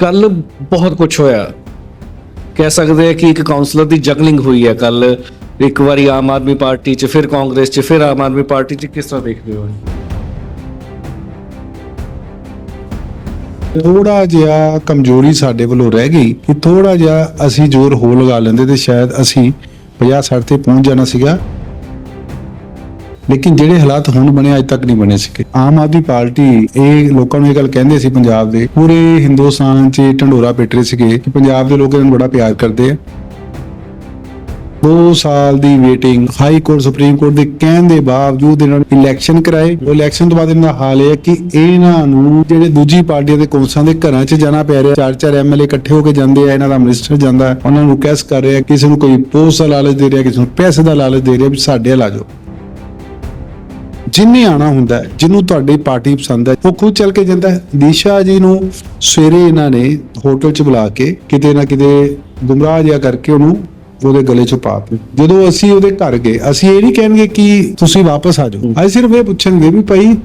ਕੱਲ ਬਹੁਤ ਕੁਝ ਹੋਇਆ। ਕਹਿ ਸਕਦੇ ਆ ਕਿ ਇੱਕ ਕਾਉਂਸਲਰ ਦੀ ਜਗਲਿੰਗ ਹੋਈ ਹੈ ਕੱਲ ਇੱਕ ਵਾਰੀ ਆਮ ਆਦਮੀ ਪਾਰਟੀ 'ਚ, ਫਿਰ ਕਾਂਗਰਸ 'ਚ, ਫਿਰ ਆਮ ਆਦਮੀ ਪਾਰਟੀ 'ਚ ਕਿਸ ਤਰ੍ਹਾਂ ਦੇਖਦੇ ਹੋ? ਥੋੜਾ ਜਿਹਾ ਕਮਜ਼ੋਰੀ ਸਾਡੇ ਵੱਲੋਂ ਰਹਿ ਗਈ ਕਿ ਥੋੜਾ ਜਿਹਾ ਅਸੀਂ ਜ਼ੋਰ ਹੋ ਲਗਾ ਲੈਂਦੇ ਤੇ ਸ਼ਾਇਦ ਅਸੀਂ 50 60 ਤੇ ਪਹੁੰਚ ਜਾਣਾ ਸੀਗਾ। ਲੇਕਿਨ ਜਿਹੜੇ ਹਾਲਾਤ ਹੁਣ ਬਣੇ, ਅੱਜ ਤੱਕ ਨਹੀਂ ਬਣੇ ਸੀਗੇ। ਆਮ ਆਦਮੀ ਪਾਰਟੀ, ਇਹ ਲੋਕਾਂ ਨੂੰ ਇਹ ਗੱਲ ਕਹਿੰਦੇ ਸੀ ਪੰਜਾਬ ਦੇ, ਪੂਰੇ ਹਿੰਦੁਸਤਾਨ 'ਚ ਢੰਡੋਰਾ ਪਿੱਟ ਰਹੇ ਸੀਗੇ ਕਿ ਪੰਜਾਬ ਦੇ ਲੋਕ ਇਹਨਾਂ ਨੂੰ ਬੜਾ ਪਿਆਰ ਕਰਦੇ ਆ। 2 ਸਾਲ ਦੀ waiting high court supreme court ਦੇ ਕਹਿਣ ਦੇ ਬਾਵਜੂਦ ਇਹਨਾਂ ਨੇ ਇਲੈਕਸ਼ਨ ਕਰਾਏ। ਉਹ ਇਲੈਕਸ਼ਨ ਤੋਂ ਬਾਅਦ ਇਹਨਾਂ ਦਾ ਹਾਲ ਇਹ ਹੈ ਕਿ ਇਹਨਾਂ ਨੂੰ ਜਿਹੜੇ ਦੂਜੀ ਪਾਰਟੀਆਂ ਦੇ ਕੌਂਸਾਂ ਦੇ ਘਰਾਂ 'ਚ ਜਾਣਾ ਪੈ ਰਿਹਾ, ਚਾਰ ਚਾਰ ਐਮਐਲਏ ਇਕੱਠੇ ਹੋ ਕੇ ਜਾਂਦੇ ਆ, ਇਹਨਾਂ ਦਾ ਮਿਨਿਸਟਰ ਜਾਂਦਾ, ਉਹਨਾਂ ਨੂੰ ਰਿਕਵੈਸਟ ਕਰ ਰਿਹਾ, ਕਿਸੇ ਨੂੰ ਕੋਈ ਪੋਸਟ ਦਾ ਲਾਲਚ ਦੇ ਰਿਹਾ, ਕਿਸੇ ਨੂੰ ਪੈਸੇ ਦਾ ਲਾਲਚ ਦੇ ਰਿਹਾ ਵੀ ਸਾਡੇ ਵੱਲ ਜਾਓ। ਜਿੰਨੇ ਆਣਾ ਹੁੰਦਾ ਜਿਹਨੂੰ ਤੁਹਾਡੀ ਪਾਰਟੀ ਪਸੰਦ ਹੈ, ਉਹ ਖੁਦ ਚੱਲ ਕੇ ਜਾਂਦਾ ਹੈ। ਦੀਸ਼ਾ ਜੀ ਨੂੰ ਸਵੇਰੇ ਇਹਨਾਂ ਨੇ ਹੋਟਲ 'ਚ ਬੁਲਾ ਕੇ ਕਿਤੇ ਨਾ ਕਿਤੇ ਗੁੰਮਰਾਹ ਜਿਹਾ ਕਰਕੇ ਉਹਨੂੰ ਉਹਦੇ ਗਲੇ 'ਚ ਪਾ ਦਿੱਤਾ। ਜਦੋਂ ਅਸੀਂ ਉਹਦੇ ਘਰ ਗਏ, ਅਸੀਂ ਇਹ ਨਹੀਂ ਕਹਿਣਗੇ ਕਿ ਤੁਸੀਂ ਵਾਪਸ ਆ ਜਾਓ। ਅਸੀਂ ਸਿਰਫ ਇਹ ਪੁੱਛਣਗੇ ਵੀ ਭਾਈ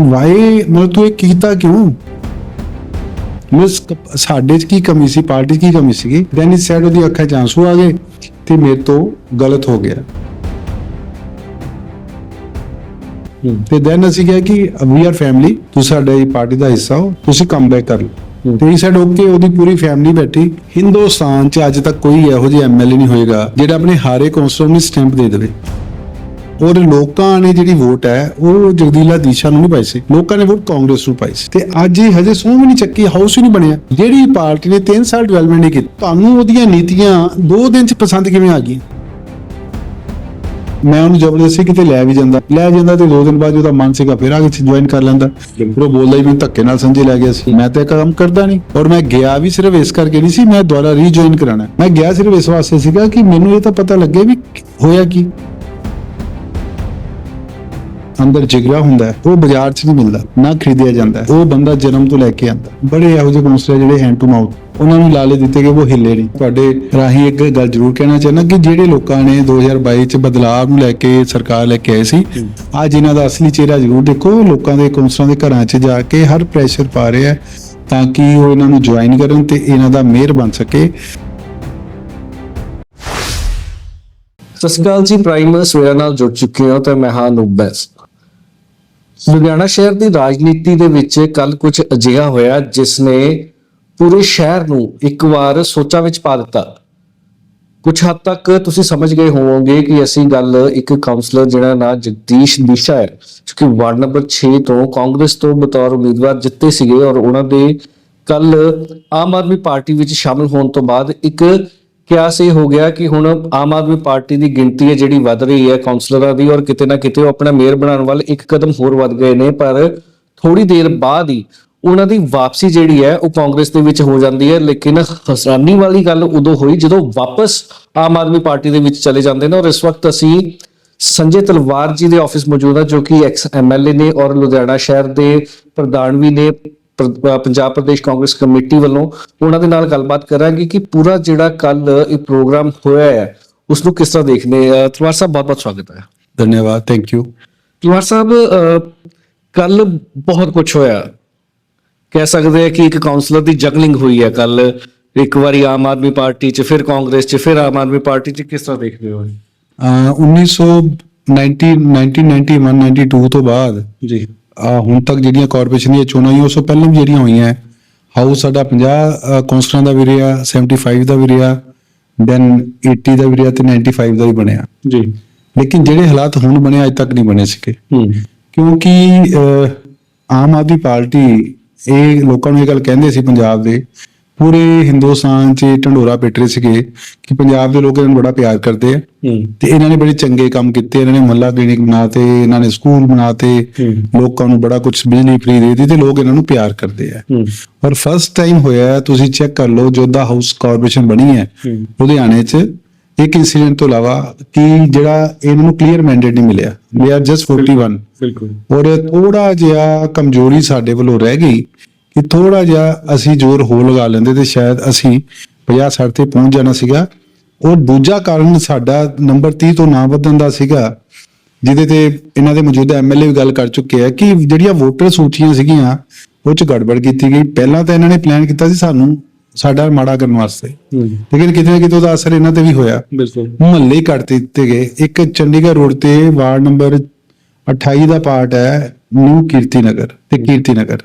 ਵਾਏ ਮਤਲਬ ਤੂੰ ਇਹ ਕੀਤਾ ਕਿਉਂ? ਮਿਸ ਸਾਡੇ 'ਚ ਕੀ ਕਮੀ ਸੀ? ਪਾਰਟੀ 'ਚ ਕੀ ਕਮੀ ਸੀਗੀ? ਦੈਨ ਇਸ ਸਾਈਡ ਉਹਦੀ ਅੱਖਾਂ 'ਚ ਆਂਸੂ ਆ ਗਏ ਤੇ ਮੇਰੇ ਤੋਂ ਗਲਤ ਹੋ ਗਿਆ। ਤੇ ਦੈਨ ਅਸੀਂ ਕਿਹਾ ਕਿ ਵੀ ਆਰ ਫੈਮਿਲੀ ਤੁਸੀਂ ਸਾਡੇ ਪਾਰਟੀ ਦਾ ਹਿੱਸਾ ਹੋ ਤੁਸੀਂ ਕਮ ਬੈਕ ਕਰ ਲਓ। ਤੇ ਹੀ ਸਾਡ ਓਕੇ ਉਹਦੀ ਪੂਰੀ ਫੈਮਿਲੀ ਬੈਠੀ। ਹਿੰਦੁਸਤਾਨ 'ਚ ਅੱਜ ਤੱਕ ਕੋਈ ਇਹੋ ਜਿਹਾ ਐਮਐਲਏ ਨਹੀਂ ਹੋਏਗਾ ਜਿਹੜਾ ਆਪਣੇ ਹਾਰੇ ਕੌਂਸਲਰ ਨੂੰ ਸਟੈਂਪ ਦੇ ਦੇਵੇ। ਔਰ ਲੋਕਾਂ ਨੇ ਜਿਹੜੀ ਵੋਟ ਹੈ ਉਹ ਜਗਦੀਲਾ ਦੀਸ਼ਾ ਨੂੰ ਨਹੀਂ ਪਾਈ ਸੀ। ਲੋਕਾਂ ਨੇ ਵੋਟ ਕਾਂਗਰਸ ਨੂੰ ਪਾਈ ਸੀ। ਤੇ ਅੱਜ ਇਹ ਹਜੇ ਸੌ ਵੀ ਨਹੀਂ ਚੱਕੀ ਹਾਊਸ ਹੀ ਨਹੀਂ ਬਣਿਆ। ਜਿਹੜੀ ਪਾਰਟੀ ਨੇ 3 ਸਾਲ ਡਿਵੈਲਪਮੈਂਟ ਨਹੀਂ ਕੀਤੀ ਤੁਹਾਨੂੰ ਉਹਦੀਆਂ ਨੀਤੀਆਂ 2 ਦਿਨ 'ਚ ਪਸੰਦ ਕਿਵੇਂ ਆ ਗਈਆਂ? ਮੈਂ ਉਹਨੂੰ ਜ਼ਬਰਦਸਤੀ ਕਿਤੇ ਲੈ ਵੀ ਜਾਂਦਾ। ਲੈ ਜਾਂਦਾ ਤੇ ਦੋ ਦਿਨ ਬਾਅਦ ਉਹਦਾ ਮਨ ਸੀਗਾ ਫਿਰ ਆ ਕੇ ਜੁਆਇਨ ਕਰ ਲੈਂਦਾ। ਫਿਰ ਉਹ ਬੋਲਦਾ ਹੀ ਮੈਂ ਧੱਕੇ ਨਾਲ ਸੰਜੇ ਲੈ ਗਿਆ ਸੀ। ਮੈਂ ਤੇ ਕੰਮ ਕਰਦਾ ਨਹੀਂ। ਔਰ ਮੈਂ ਗਿਆ ਵੀ ਸਿਰਫ ਇਸ ਕਰਕੇ ਨਹੀਂ ਸੀ, ਮੈਂ ਦੁਬਾਰਾ ਰੀਜੁਆਇਨ ਕਰਾਣਾ ਮੈਂ ਗਿਆ ਸਿਰਫ ਇਸ ਵਾਸਤੇ ਸੀਗਾ ਕਿ ਮੈਨੂੰ ਇਹ ਤਾਂ ਪਤਾ ਲੱਗੇ ਵੀ ਹੋਇਆ ਕੀ। ਅੰਦਰ ਜਿਗਰਾ ਹੁੰਦਾ ਹੈ, ਉਹ ਬਾਜ਼ਾਰ 'ਚ ਨਹੀਂ ਮਿਲਦਾ, ਨਾ ਖਰੀਦਿਆ ਜਾਂਦਾ ਉਹ ਬੰਦਾ ਜਨਮ ਤੋਂ ਲੈ ਕੇ ਆਂਦਾ ਬੜੇ ਇਹੋ ਜਿਹੇ ਕੌਂਸਲਰ ਜਿਹੜੇ ਹੈਂਡ ਟੂ ਮਾਊਥ ਉਹਨਾਂ ਨੂੰ ਲਾਲੇ ਦਿੱਤੇ ਗਏ ਉਹ ਹਿੱਲੇ ਨਹੀਂ। ਤੁਹਾਡੇ ਰਾਹੀਂ ਇੱਕ ਗੱਲ ਜ਼ਰੂਰ ਕਹਿਣਾ ਚਾਹੁੰਦਾ ਕਿ ਜਿਹੜੇ ਲੋਕਾਂ ਨੇ 2022 ਚ ਬਦਲਾਅ ਨੂੰ ਲੈ ਕੇ ਸਰਕਾਰ ਲੈ ਕੇ ਆਏ ਸੀ ਅੱਜ ਇਹਨਾਂ ਦਾ ਅਸਲੀ ਚਿਹਰਾ ਜ਼ਰੂਰ ਦੇਖੋ। ਲੋਕਾਂ ਦੇ ਕੌਂਸਲਰਾਂ ਦੇ ਘਰਾਂ 'ਚ ਜਾ ਕੇ ਹਰ ਪ੍ਰੈਸ਼ਰ ਪਾ ਰਹੇ ਹੈ ਤਾਂ ਕਿ ਉਹ ਇਹਨਾਂ ਨੂੰ ਜੁਆਇਨ ਕਰਨ ਤੇ ਇਹਨਾਂ ਦਾ ਮੇਅਰ ਬਣ ਸਕੇ। ਸਤਿ ਸ਼੍ਰੀ ਅਕਾਲ ਜੀ ਪ੍ਰਾਈਮ ਸਵੇਰਾ ਨਾਲ ਜੁੜ ਚੁੱਕੇ ਹੋ ਤੇ ਮੈਂ ਹਾਂ ਨੂਬੈਸ ਲੁਧਿਆਣਾ ਸ਼ਹਿਰ ਦੀ ਰਾਜਨੀਤੀ ਦੇ ਵਿੱਚ ਕੱਲ ਕੁਝ ਅਜਿਹਾ ਹੋਇਆ ਜਿਸ ਨੇ ਪੂਰੇ ਸ਼ਹਿਰ ਨੂੰ ਇੱਕ ਵਾਰ ਸੋਚਾਂ ਵਿੱਚ ਪਾ ਦਿੱਤਾ। ਕੁਝ ਹੱਦ ਤੱਕ ਤੁਸੀਂ ਸਮਝ ਗਏ ਹੋਵੋਗੇ ਕਿ ਅਸੀਂ ਗੱਲ ਇੱਕ ਕਾਉਂਸਲਰ ਜਿਹੜਾ ਨਾ ਜਗਦੀਸ਼ ਦਿਸ਼ਾ ਹੈ ਜੋ ਵਾਰਡ ਨੰਬਰ 6 ਤੋਂ ਕਾਂਗਰਸ ਤੋਂ ਬਤੌਰ ਉਮੀਦਵਾਰ ਜਿੱਤੇ ਸੀਗੇ ਔਰ ਉਹਨਾਂ ਦੇ ਕੱਲ ਆਮ ਆਦਮੀ ਪਾਰਟੀ ਵਿੱਚ ਸ਼ਾਮਲ ਹੋਣ ਤੋਂ ਬਾਅਦ ਇੱਕ ਕਿਆਸ ਇਹ ਹੋ ਗਿਆ ਕਿ ਹੁਣ ਆਮ ਆਦਮੀ ਪਾਰਟੀ ਦੀ ਗਿਣਤੀ ਹੈ ਜਿਹੜੀ ਵੱਧ ਰਹੀ ਹੈ ਕਾਉਂਸਲਰਾਂ ਦੀ ਔਰ ਕਿਤੇ ਨਾ ਕਿਤੇ ਉਹ ਆਪਣਾ ਮੇਅਰ ਬਣਾਉਣ ਵੱਲ ਇੱਕ ਕਦਮ ਹੋਰ ਵੱਧ ਗਏ ਨੇ, ਪਰ ਥੋੜੀ ਦੇਰ ਬਾਅਦ ਹੀ ਉਹਨਾਂ ਦੀ ਵਾਪਸੀ ਜਿਹੜੀ ਹੈ ਉਹ ਕਾਂਗਰਸ ਦੇ ਵਿੱਚ ਹੋ ਜਾਂਦੀ ਹੈ ਲੇਕਿਨ ਹਸਰਾਨੀ ਵਾਲੀ ਗੱਲ ਉਦੋਂ ਹੋਈ ਜਦੋਂ ਵਾਪਸ ਆਮ ਆਦਮੀ ਪਾਰਟੀ ਦੇ ਵਿੱਚ ਚਲੇ ਜਾਂਦੇ ਨੇ ਔਰ ਇਸ ਵਕਤ ਅਸੀਂ ਸੰਜੇ ਤਲਵਾਰ ਜੀ ਦੇ ਆਫਿਸ ਮੌਜੂਦ ਆ ਜੋ ਕਿ ਐਕਸ ਐਮਐਲਏ ਨੇ ਔਰ ਲੁਧਿਆਣਾ ਸ਼ਹਿਰ ਦੇ ਪ੍ਰਧਾਨ ਵੀ ਨੇ ਪੰਜਾਬ ਪ੍ਰਦੇਸ਼ ਕਾਂਗਰਸ ਕਮੇਟੀ ਵੱਲੋਂ ਉਹਨਾਂ ਦੇ ਨਾਲ ਗੱਲਬਾਤ ਕਰਾਂਗੇ ਕਿ ਪੂਰਾ ਜਿਹੜਾ ਕੱਲ ਇਹ ਪ੍ਰੋਗਰਾਮ ਹੋਇਆ ਹੈ ਉਸ ਨੂੰ ਕਿਸ ਤਰ੍ਹਾਂ ਦੇਖਨੇ ਤਲਵਾਰ ਸਾਹਿਬ ਬਹੁਤ ਬਹੁਤ ਸਵਾਗਤ ਹੈ। ਧੰਨਵਾਦ ਥੈਂਕ ਯੂ ਤਲਵਾਰ ਸਾਹਿਬ ਕੱਲ ਬਹੁਤ ਕੁਝ ਹੋਇਆ। ਕਹਿ ਸਕਦੇ ਆ ਕਿ ਇੱਕ ਕਾਉਂਸਲਰ ਦੀ ਜਗਲਿੰਗ ਹੋਈ ਹੈ ਕੱਲ ਇੱਕ ਵਾਰੀ ਆਮ ਆਦਮੀ ਪਾਰਟੀ 'ਚ ਫਿਰ ਕਾਂਗਰਸ 'ਚ ਫਿਰ ਆਮ ਆਦਮੀ ਪਾਰਟੀ 'ਚ ਕਿਸ ਤਰ੍ਹਾਂ ਦੇਖਦੇ ਹੋ? ਅਹ 1990 1991 92 ਤੋਂ ਬਾਅਦ ਜੀ। ਹੁਣ ਤੱਕ ਜਿਹੜੀਆਂ ਕਾਰਪੋਰੇਸ਼ਨ ਦੀਆਂ ਚੋਣਾਂ ਹੋਈਆਂ ਉਸ ਤੋਂ ਪਹਿਲਾਂ ਵੀ ਜਿਹੜੀਆਂ ਹੋਈਆਂ। ਹਾਊਸ ਸਾਡਾ 50 ਅਹ, ਕੌਂਸਲਰਾਂ ਦਾ ਵੀ ਰਿਹਾ 75 ਦਾ ਵੀ ਰਿਹਾ ਦੈਨ 80 ਦਾ ਵੀ ਰਿਹਾ ਤੇ 95 ਦਾ ਵੀ ਬਣਿਆ। ਜੀ। ਲੇਕਿਨ ਜਿਹੜੇ ਹਾਲਾਤ ਹੁਣ ਬਣੇ ਅੱਜ ਤੱਕ ਨਹੀਂ ਬਣੇ ਸੀਗੇ। ਕਿਉਂਕਿ ਆਮ ਆਦਮੀ ਪਾਰਟੀ ਇਹ ਲੋਕਾਂ ਨੂੰ ਇਹ ਗੱਲ ਕਹਿੰਦੇ ਸੀ ਪੰਜਾਬ ਦੇ ਪੂਰੇ ਹਿੰਦੁਸਤਾਨ 'ਚ ਢੰਡੋਰਾ ਪਿੱਟ ਰਹੇ ਸੀਗੇ ਕਿ ਪੰਜਾਬ ਦੇ ਲੋਕ ਇਹਨਾਂ ਨੂੰ ਬੜਾ ਪਿਆਰ ਕਰਦੇ ਆ ਤੇ ਇਹਨਾਂ ਨੇ ਬੜੇ ਚੰਗੇ ਕੰਮ ਕੀਤੇ ਇਹਨਾਂ ਨੇ ਮੱਲਾ ਕਲੀਨਿਕ ਬਣਾਤੇ ਇਹਨਾਂ ਨੇ ਸਕੂਲ ਬਣਾਤੇ। ਲੋਕਾਂ ਨੂੰ ਬੜਾ ਕੁਝ ਬਿਜਲੀ ਫ੍ਰੀ ਦੇ ਦਿੱਤੀ ਤੇ ਲੋਕ ਇਹਨਾਂ ਨੂੰ ਪਿਆਰ ਕਰਦੇ ਆ ਪਰ ਫਸਟ ਟਾਈਮ ਹੋਇਆ ਤੁਸੀਂ ਚੈੱਕ ਕਰ ਲਓ ਜੋਧਾ ਹਾਊਸ ਕਾਰਪੋਰੇਸ਼ਨ ਬਣੀ ਹੂੰ। ਲੁਧਿਆਣੇ 'ਚ ਇੱਕ ਇਨਸੀਡੈਂਟ ਤੋਂ ਇਲਾਵਾ ਕਿ ਜਿਹੜਾ ਇਹਨਾਂ ਨੂੰ ਕਲੀਅਰ ਮੈਂਡੇਟ ਨਹੀਂ ਮਿਲਿਆ। ਵੀ ਆਰ ਜਸਟ 41 ਬਿਲਕੁਲ ਔਰ ਥੋੜਾ ਜਿਹਾ ਕਮਜ਼ੋਰੀ ਸਾਡੇ ਵੱਲੋਂ ਰਹਿ ਗਈ ਕਿ ਥੋੜਾ ਜਿਹਾ ਅਸੀਂ ਜ਼ੋਰ ਹੋ ਲਗਾ ਲੈਂਦੇ ਤੇ ਸ਼ਾਇਦ ਅਸੀਂ 50 60 ਤੇ ਪਹੁੰਚ ਜਾਣਾ ਸੀਗਾ। ਔਰ ਦੂਜਾ ਕਾਰਨ ਸਾਡਾ ਨੰਬਰ 30 ਤੋਂ ਨਾ ਵਧਣ ਦਾ ਸੀਗਾ ਜਿਹਦੇ ਤੇ ਇਹਨਾਂ ਦੇ ਮੌਜੂਦਾ ਐਮਐਲਏ ਵੀ ਗੱਲ ਕਰ ਚੁੱਕੇ ਆ ਕਿ ਜਿਹੜੀਆਂ ਵੋਟਰ ਸੂਚੀਆਂ ਸੀਗੀਆਂ ਉਹ ਚ ਗੜਬੜ ਕੀਤੀ ਗਈ। ਪਹਿਲਾਂ ਤਾਂ ਇਹਨਾਂ ਨੇ ਪਲਾਨ ਕੀਤਾ ਸੀ ਸਾਨੂੰ ਸਾਡਾ ਮਾੜਾ ਕਰਨ ਵਾਸਤੇ। ਲੇਕਿਨ ਕਿਤੇ ਨਾ ਕਿਤੇ ਉਹਦਾ ਅਸਰ ਇਹਨਾਂ ਤੇ ਵੀ ਹੋਇਆ। ਬਿਲਕੁਲ। ਮੁਹੱਲੇ ਕੱਟ ਦਿੱਤੇ ਗਏ। ਇੱਕ ਚੰਡੀਗੜ੍ਹ ਰੋਡ ਤੇ ਵਾਰਡ ਨੰਬਰ 28 ਦਾ ਪਾਰਟ ਹੈ ਨਿਊ ਕੀਰਤੀ ਨਗਰ ਤੇ ਕੀਰਤੀ ਨਗਰ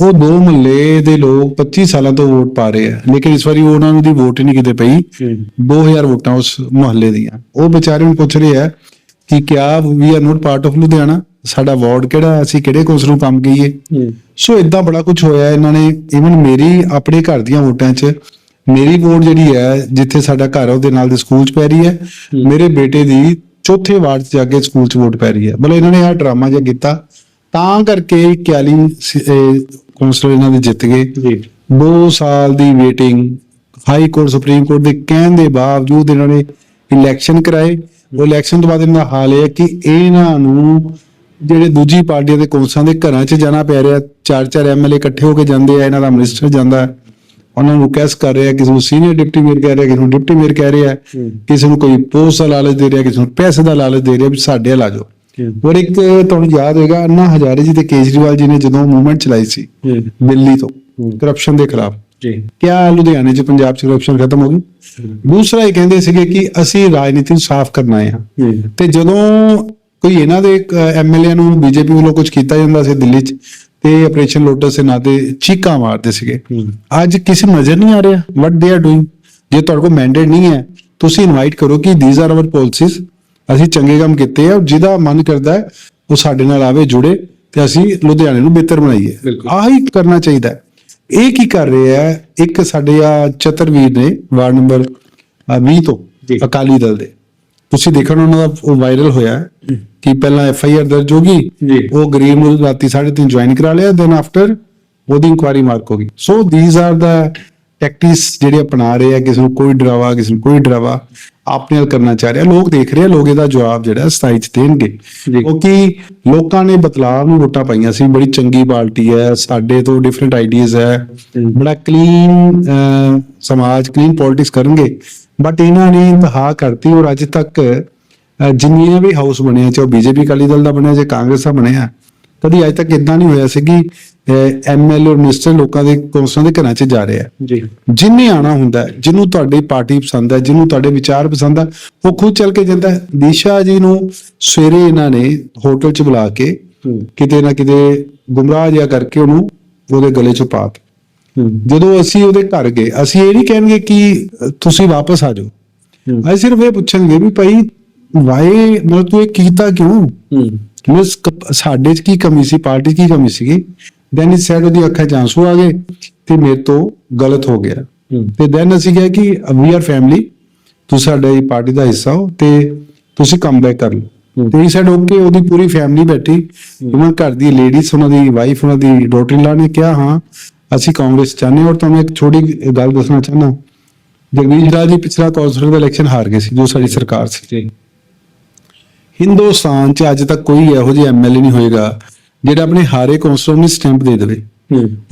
ਉਹ ਦੋ ਮੁਹੱਲੇ ਦੇ ਲੋਕ 25 ਸਾਲਾਂ ਤੋਂ ਵੋਟ ਪਾ ਰਹੇ ਆ। ਲੇਕਿਨ ਇਸ ਵਾਰੀ ਉਹਨਾਂ ਨੂੰ ਦੀ ਵੋਟ ਹੀ ਨਹੀਂ ਕਿਤੇ ਪਈ। ਹੂੰ। 2000 ਵੋਟਾਂ ਉਸ ਮੁਹੱਲੇ ਦੀਆਂ। ਉਹ ਵਿਚਾਰੇ ਨੂੰ ਪੁੱਛ ਰਹੇ ਆ ਕਿ ਕਿਆ we are not part of Ludhiana? ਸਾਡਾ ਵਾਰਡ ਕਿਹੜਾ ਅਸੀਂ ਕਿਹੜੇ ਕੌਂਸਲ ਨੂੰ ਕੰਮ ਕਹੀਏ? ਸੋ ਇਦਾਂ ਬੜਾ ਕੁਝ ਹੋਇਆ ਇਹਨਾਂ ਨੇ। ਇਵਨ ਮੇਰੀ ਆਪਣੇ ਘਰ ਦੀਆਂ ਵੋਟਾਂ 'ਚ ਮੇਰੀ ਵੋਟ ਜਿਹੜੀ ਹੈ ਜਿੱਥੇ ਸਾਡਾ ਘਰ ਹੈ ਉਹਦੇ ਨਾਲ ਦੇ ਸਕੂਲ 'ਚ ਪੈ ਰਹੀ ਹੈ। ਮੇਰੇ ਬੇਟੇ ਦੀ ਚੌਥੇ ਵਾਰਡ 'ਚ ਜਾ ਕੇ ਸਕੂਲ 'ਚ ਵੋਟ ਪੈ ਰਹੀ ਹੈ। ਮਤਲਬ ਇਹਨਾਂ ਨੇ ਆਹ ਡਰਾਮਾ ਜਿਹਾ ਕੀਤਾ। ਤਾਂ ਕਰਕੇ 41 ਕੌਂਸਲਰ ਇਹਨਾਂ ਦੇ ਜਿੱਤ ਗਏ। ਜੀ। 2 ਸਾਲ ਦੀ waiting high court supreme court ਦੇ ਕਹਿਣ ਦੇ ਬਾਵਜੂਦ ਇਹਨਾਂ ਨੇ ਇਲੈਕਸ਼ਨ ਕਰਾਏ। ਇਲੈਕਸ਼ਨ ਤੋਂ ਬਾਅਦ ਇਹਨਾਂ ਦਾ ਹਾਲ ਇਹ ਹੈ ਕਿ ਇਹਨਾਂ ਨੂੰ ਜਿਹੜੇ ਦੂਜੀ ਪਾਰਟੀਆਂ ਦੇ ਕੌਂਸਲਾਂ ਦੇ ਘਰਾਂ 'ਚ ਜਾਣਾ ਪੈ ਰਿਹਾ ਚਾਰ ਚਾਰ ਐਮਐਲਏ ਇਕੱਠੇ ਹੋ ਕੇ ਜਾਂਦੇ ਆ ਇਹਨਾਂ ਦਾ ਮਿਨਿਸਟਰ ਜਾਂਦਾ। ਉਹਨਾਂ ਨੂੰ ਰਿਕਵੈਸਟ ਕਰ ਰਿਹਾ ਕਿਸੇ ਨੂੰ ਸੀਨੀਅਰ ਡਿਪਟੀ ਮੇਅਰ ਕਹਿ ਰਿਹਾ ਕਿਸੇ ਨੂੰ ਡਿਪਟੀ ਮੇਅਰ ਕਹਿ ਰਿਹਾ। ਕਿਸੇ ਨੂੰ ਕੋਈ ਪੋਸਟ ਦਾ ਲਾਲਚ ਦੇ ਰਿਹਾ ਕਿਸੇ ਨੂੰ ਪੈਸੇ ਦਾ ਲਾਲਚ ਦੇ ਰਿਹਾ ਵੀ ਸਾਡੇ ਆ ਹੂੰ ਔਰ ਇੱਕ ਤੁਹਾਨੂੰ ਯਾਦ ਹੋਏਗਾ ਅੰਨਾ ਹਜ਼ਾਰੇ ਜੀ ਤੇ ਕੇਜਰੀਵਾਲ ਜੀ ਨੇ ਜਦੋਂ ਮੂਵਮੈਂਟ ਚਲਾਈ ਸੀ ਦਿੱਲੀ ਤੋਂ। ਕਰਪਸ਼ਨ ਦੇ ਖਿਲਾਫ ਜੀ। ਕਿਆ ਲੁਧਿਆਣੇ 'ਚ ਪੰਜਾਬ 'ਚ ਕਰਪਸ਼ਨ ਖਤਮ ਹੋ ਗਈ? ਦੂਸਰਾ ਇਹ ਕਹਿੰਦੇ ਸੀਗੇ ਕਿ ਅਸੀਂ ਰਾਜਨੀਤੀ ਨੂੰ ਸਾਫ਼ ਕਰਨਾ ਹੈ। ਤੇ ਜਦੋਂ ਕੋਈ ਇਹਨਾਂ ਦੇ ਐਮਐਲਏ ਨੂੰ ਬੀਜੇਪੀ ਵੱਲੋਂ ਕੁਝ ਕੀਤਾ ਜਾਂਦਾ ਸੀ ਦਿੱਲੀ 'ਚ ਤੇ ਆਪਰੇਸ਼ਨ ਲੋਟਸ ਦੇ ਨਾਂ ਤੇ ਚੀਕਾਂ ਮਾਰਦੇ ਸੀਗੇ। ਅੱਜ ਕਿਸੇ ਨਜ਼ਰ ਨਹੀਂ ਆ ਰਿਹਾ? ਵਟ ਦੇ ਆਰ ਡੂਇੰਗ ਜੇ ਤੁਹਾਡੇ ਕੋਲ ਮੈਂਡੇਟ ਨਹੀਂ ਹੈ ਤੁਸੀਂ ਇਨਵਾਈਟ ਕਰੋ ਕਿ ਥੀਸ ਆਰ ਆਵਰ ਪਾਲਿਸੀਜ਼ ਅਸੀਂ ਚੰਗੇ ਕੰਮ ਕੀਤੇ ਆ ਜਿਹਦਾ ਮਨ ਕਰਦਾ ਹੈ ਉਹ ਸਾਡੇ ਨਾਲ ਆਵੇ ਜੁੜੇ ਤੇ ਅਸੀਂ ਲੁਧਿਆਣੇ ਨੂੰ ਬਿਹਤਰ ਬਣਾਈਏ। ਆਹੀ ਕਰਨਾ ਚਾਹੀਦਾ ਹੈ। ਇਹ ਕੀ ਕਰ ਰਹੇ ਆ ਇੱਕ ਸਾਡੇ ਆ ਚਤਰਵੀਰ ਨੇ ਵਾਰਡ ਨੰਬਰ 20 ਤੋਂ। ਅਕਾਲੀ ਦਲ ਦੇ ਤੁਸੀਂ ਦੇਖਣ ਉਹਨਾਂ ਦਾ ਉਹ ਵਾਇਰਲ ਹੋਇਆ ਹੈ ਕਿ ਪਹਿਲਾਂ ਐਫ ਆਈ ਆਰ ਦਰਜ ਹੋ ਗਈ। ਉਹ ਗਰੀਬ ਨੂੰ ਰਾਤੀ 3:30 ਜੁਆਇਨ ਕਰਾ ਲਿਆ ਦੈਨ ਆਫਟਰ ਉਹਦੀ ਇਨਕੁਆਇਰੀ ਮਾਰਕ ਹੋ ਗਈ so these are the tactics ਜਿਹੜੇ ਅਪਣਾ ਰਹੇ ਆ ਕਿਸੇ ਨੂੰ ਕੋਈ ਡਰਾਵਾ ਕਿਸੇ ਨੂੰ ਕੋਈ ਡਰਾਵਾ ਆਪਣੇ ਨਾਲ ਕਰਨਾ ਚਾਹ ਰਿਹਾ ਲੋਕ ਦੇਖ ਰਹੇ ਆ ਲੋਕ ਇਹਦਾ ਜਵਾਬ ਜਿਹੜਾ 27 ਚ ਦੇਣਗੇ। ਕਿਉਂਕਿ ਲੋਕਾਂ ਨੇ ਬਦਲਾਅ ਨੂੰ ਵੋਟਾਂ ਪਾਈਆਂ ਸੀ ਬੜੀ ਚੰਗੀ ਪਾਰਟੀ ਹੈ ਸਾਡੇ ਤੋਂ ਡਿਫਰੈਂਟ ਆਈਡੀਆਜ਼ ਹੈ। ਬੜਾ ਕਲੀਨ ਸਮਾਜ ਕਲੀਨ ਪੋਲਿਟਿਕਸ ਕਰਨਗੇ ਬਟ ਇਹਨਾਂ ਨੇ ਇੰਤਹਾ ਕਰਤੀ ਔਰ ਅੱਜ ਤੱਕ ਜਿੰਨੀਆਂ ਵੀ ਹਾਊਸ ਬਣਿਆ ਚਾਹੇ ਬੀਜੇਪੀ ਅਕਾਲੀ ਦਲ ਦਾ ਬਣਿਆ ਚਾਹੇ ਕਾਂਗਰਸ ਦਾ ਬਣਿਆ ਕਦੀ ਅੱਜ ਤੱਕ ਇਦਾਂ ਨਹੀਂ ਹੋਇਆ ਸੀ ਕਿ ਐਮਐਲਏ ਔਰ ਮਿਨਿਸਟਰ ਲੋਕਾਂ ਦੇ ਕੌਂਸਲਾਂ ਦੇ ਘਰਾਂ 'ਚ ਜਾ ਰਿਹਾ ਜੀ। ਜਿੰਨੇ ਆਣਾ ਹੁੰਦਾ ਜਿਹਨੂੰ ਤੁਹਾਡੀ ਪਾਰਟੀ ਪਸੰਦ ਹੈ ਜਿਹਨੂੰ ਤੁਹਾਡੇ ਵਿਚਾਰ ਪਸੰਦ ਆ ਉਹ ਖੁਦ ਚੱਲ ਕੇ ਜਾਂਦਾ ਹੈ। ਦੀਸ਼ਾ ਜੀ ਨੂੰ ਸਵੇਰੇ ਇਹਨਾਂ ਨੇ ਹੋਟਲ 'ਚ ਬੁਲਾ ਕੇ ਕਿਤੇ ਨਾ ਕਿਤੇ ਗੁੰਮਰਾਹ ਜਿਹਾ ਕਰਕੇ ਉਹਨੂੰ ਉਹਦੇ ਗਲੇ 'ਚ ਪਾ ਜਦੋਂ ਅਸੀਂ ਉਹਦੇ ਘਰ ਗਏ ਅਸੀਂ ਇਹ ਨਹੀਂ ਕਹਿਣਗੇ ਕਿ ਤੁਸੀਂ ਵਾਪਸ ਆ ਜਾਓ। ਅਸੀਂ ਸਿਰਫ ਇਹ ਪੁੱਛਾਂਗੇ ਵੀ ਭਾਈ ਵਾਏ ਮਤਲਬ ਤੂੰ ਇਹ ਕੀਤਾ ਕਿਉਂ? ਮਸ ਸਾਡੇ 'ਚ ਕੀ ਕਮੀ ਸੀ ਪਾਰਟੀ 'ਚ ਕੀ ਕਮੀ ਸੀਗੀ? ਦੈਨ ਇਸ ਸਾਈਡ ਉਹਦੀ ਅੱਖਾਂ 'ਚ ਆਂਸੂ ਆ ਗਏ ਤੇ ਮੇਰੇ ਤੋਂ ਗਲਤ ਹੋ ਗਿਆ। ਹੂੰ। ਤੇ ਦੈਨ ਅਸੀਂ ਕਿਹਾ ਕਿ ਵੀ ਆਰ ਫੈਮਿਲੀ ਤੁਸੀਂ ਸਾਡੇ ਪਾਰਟੀ ਦਾ ਹਿੱਸਾ ਹੋ ਤੇ ਤੁਸੀਂ ਕਮ ਬੈਕ ਕਰ ਲਓ। ਹੂੰ। ਤੇ ਇਸ ਸਾਈਡ ਓਕੇ ਉਹਦੀ ਪੂਰੀ ਫੈਮਿਲੀ ਬੈਠੀ। ਉਹਨਾਂ ਘਰ ਦੀ ਲੇਡੀਜ਼ ਉਹਨਾਂ ਦੀ ਵਾਈਫ ਉਹਨਾਂ ਦੀ ਡਾਟਰ ਲਾ ਨੇ ਕਿਹਾ ਹਾਂ ਅਸੀਂ ਕਾਂਗਰਸ ਚਾਹੁੰਦੇ ਹਾਂ ਔਰ ਤੁਹਾਨੂੰ ਇੱਕ ਛੋਟੀ ਗੱਲ ਦੱਸਣਾ ਚਾਹਨਾ ਜਗਦੀਸ਼ ਰਾਜ ਜੀ ਪਿਛਲਾ ਕੌਂਸਲਰ ਦਾ ਇਲੈਕਸ਼ਨ ਹਾਰ ਗਏ ਸੀ ਜੋ ਸਾਡੀ ਸਰਕਾਰ ਸੀ। ਜੀ। ਹਿੰਦੁਸਤਾਨ 'ਚ ਅੱਜ ਤੱਕ ਕੋਈ ਇਹੋ ਜਿਹਾ ਐਮਐਲਏ ਨਹੀਂ ਹੋਏਗਾ ਜਿਹੜਾ ਆਪਣੇ ਹਾਰੇ ਕੌਂਸਲਰ ਨੂੰ ਸਟੈਂਪ ਦੇ ਦੇਵੇ।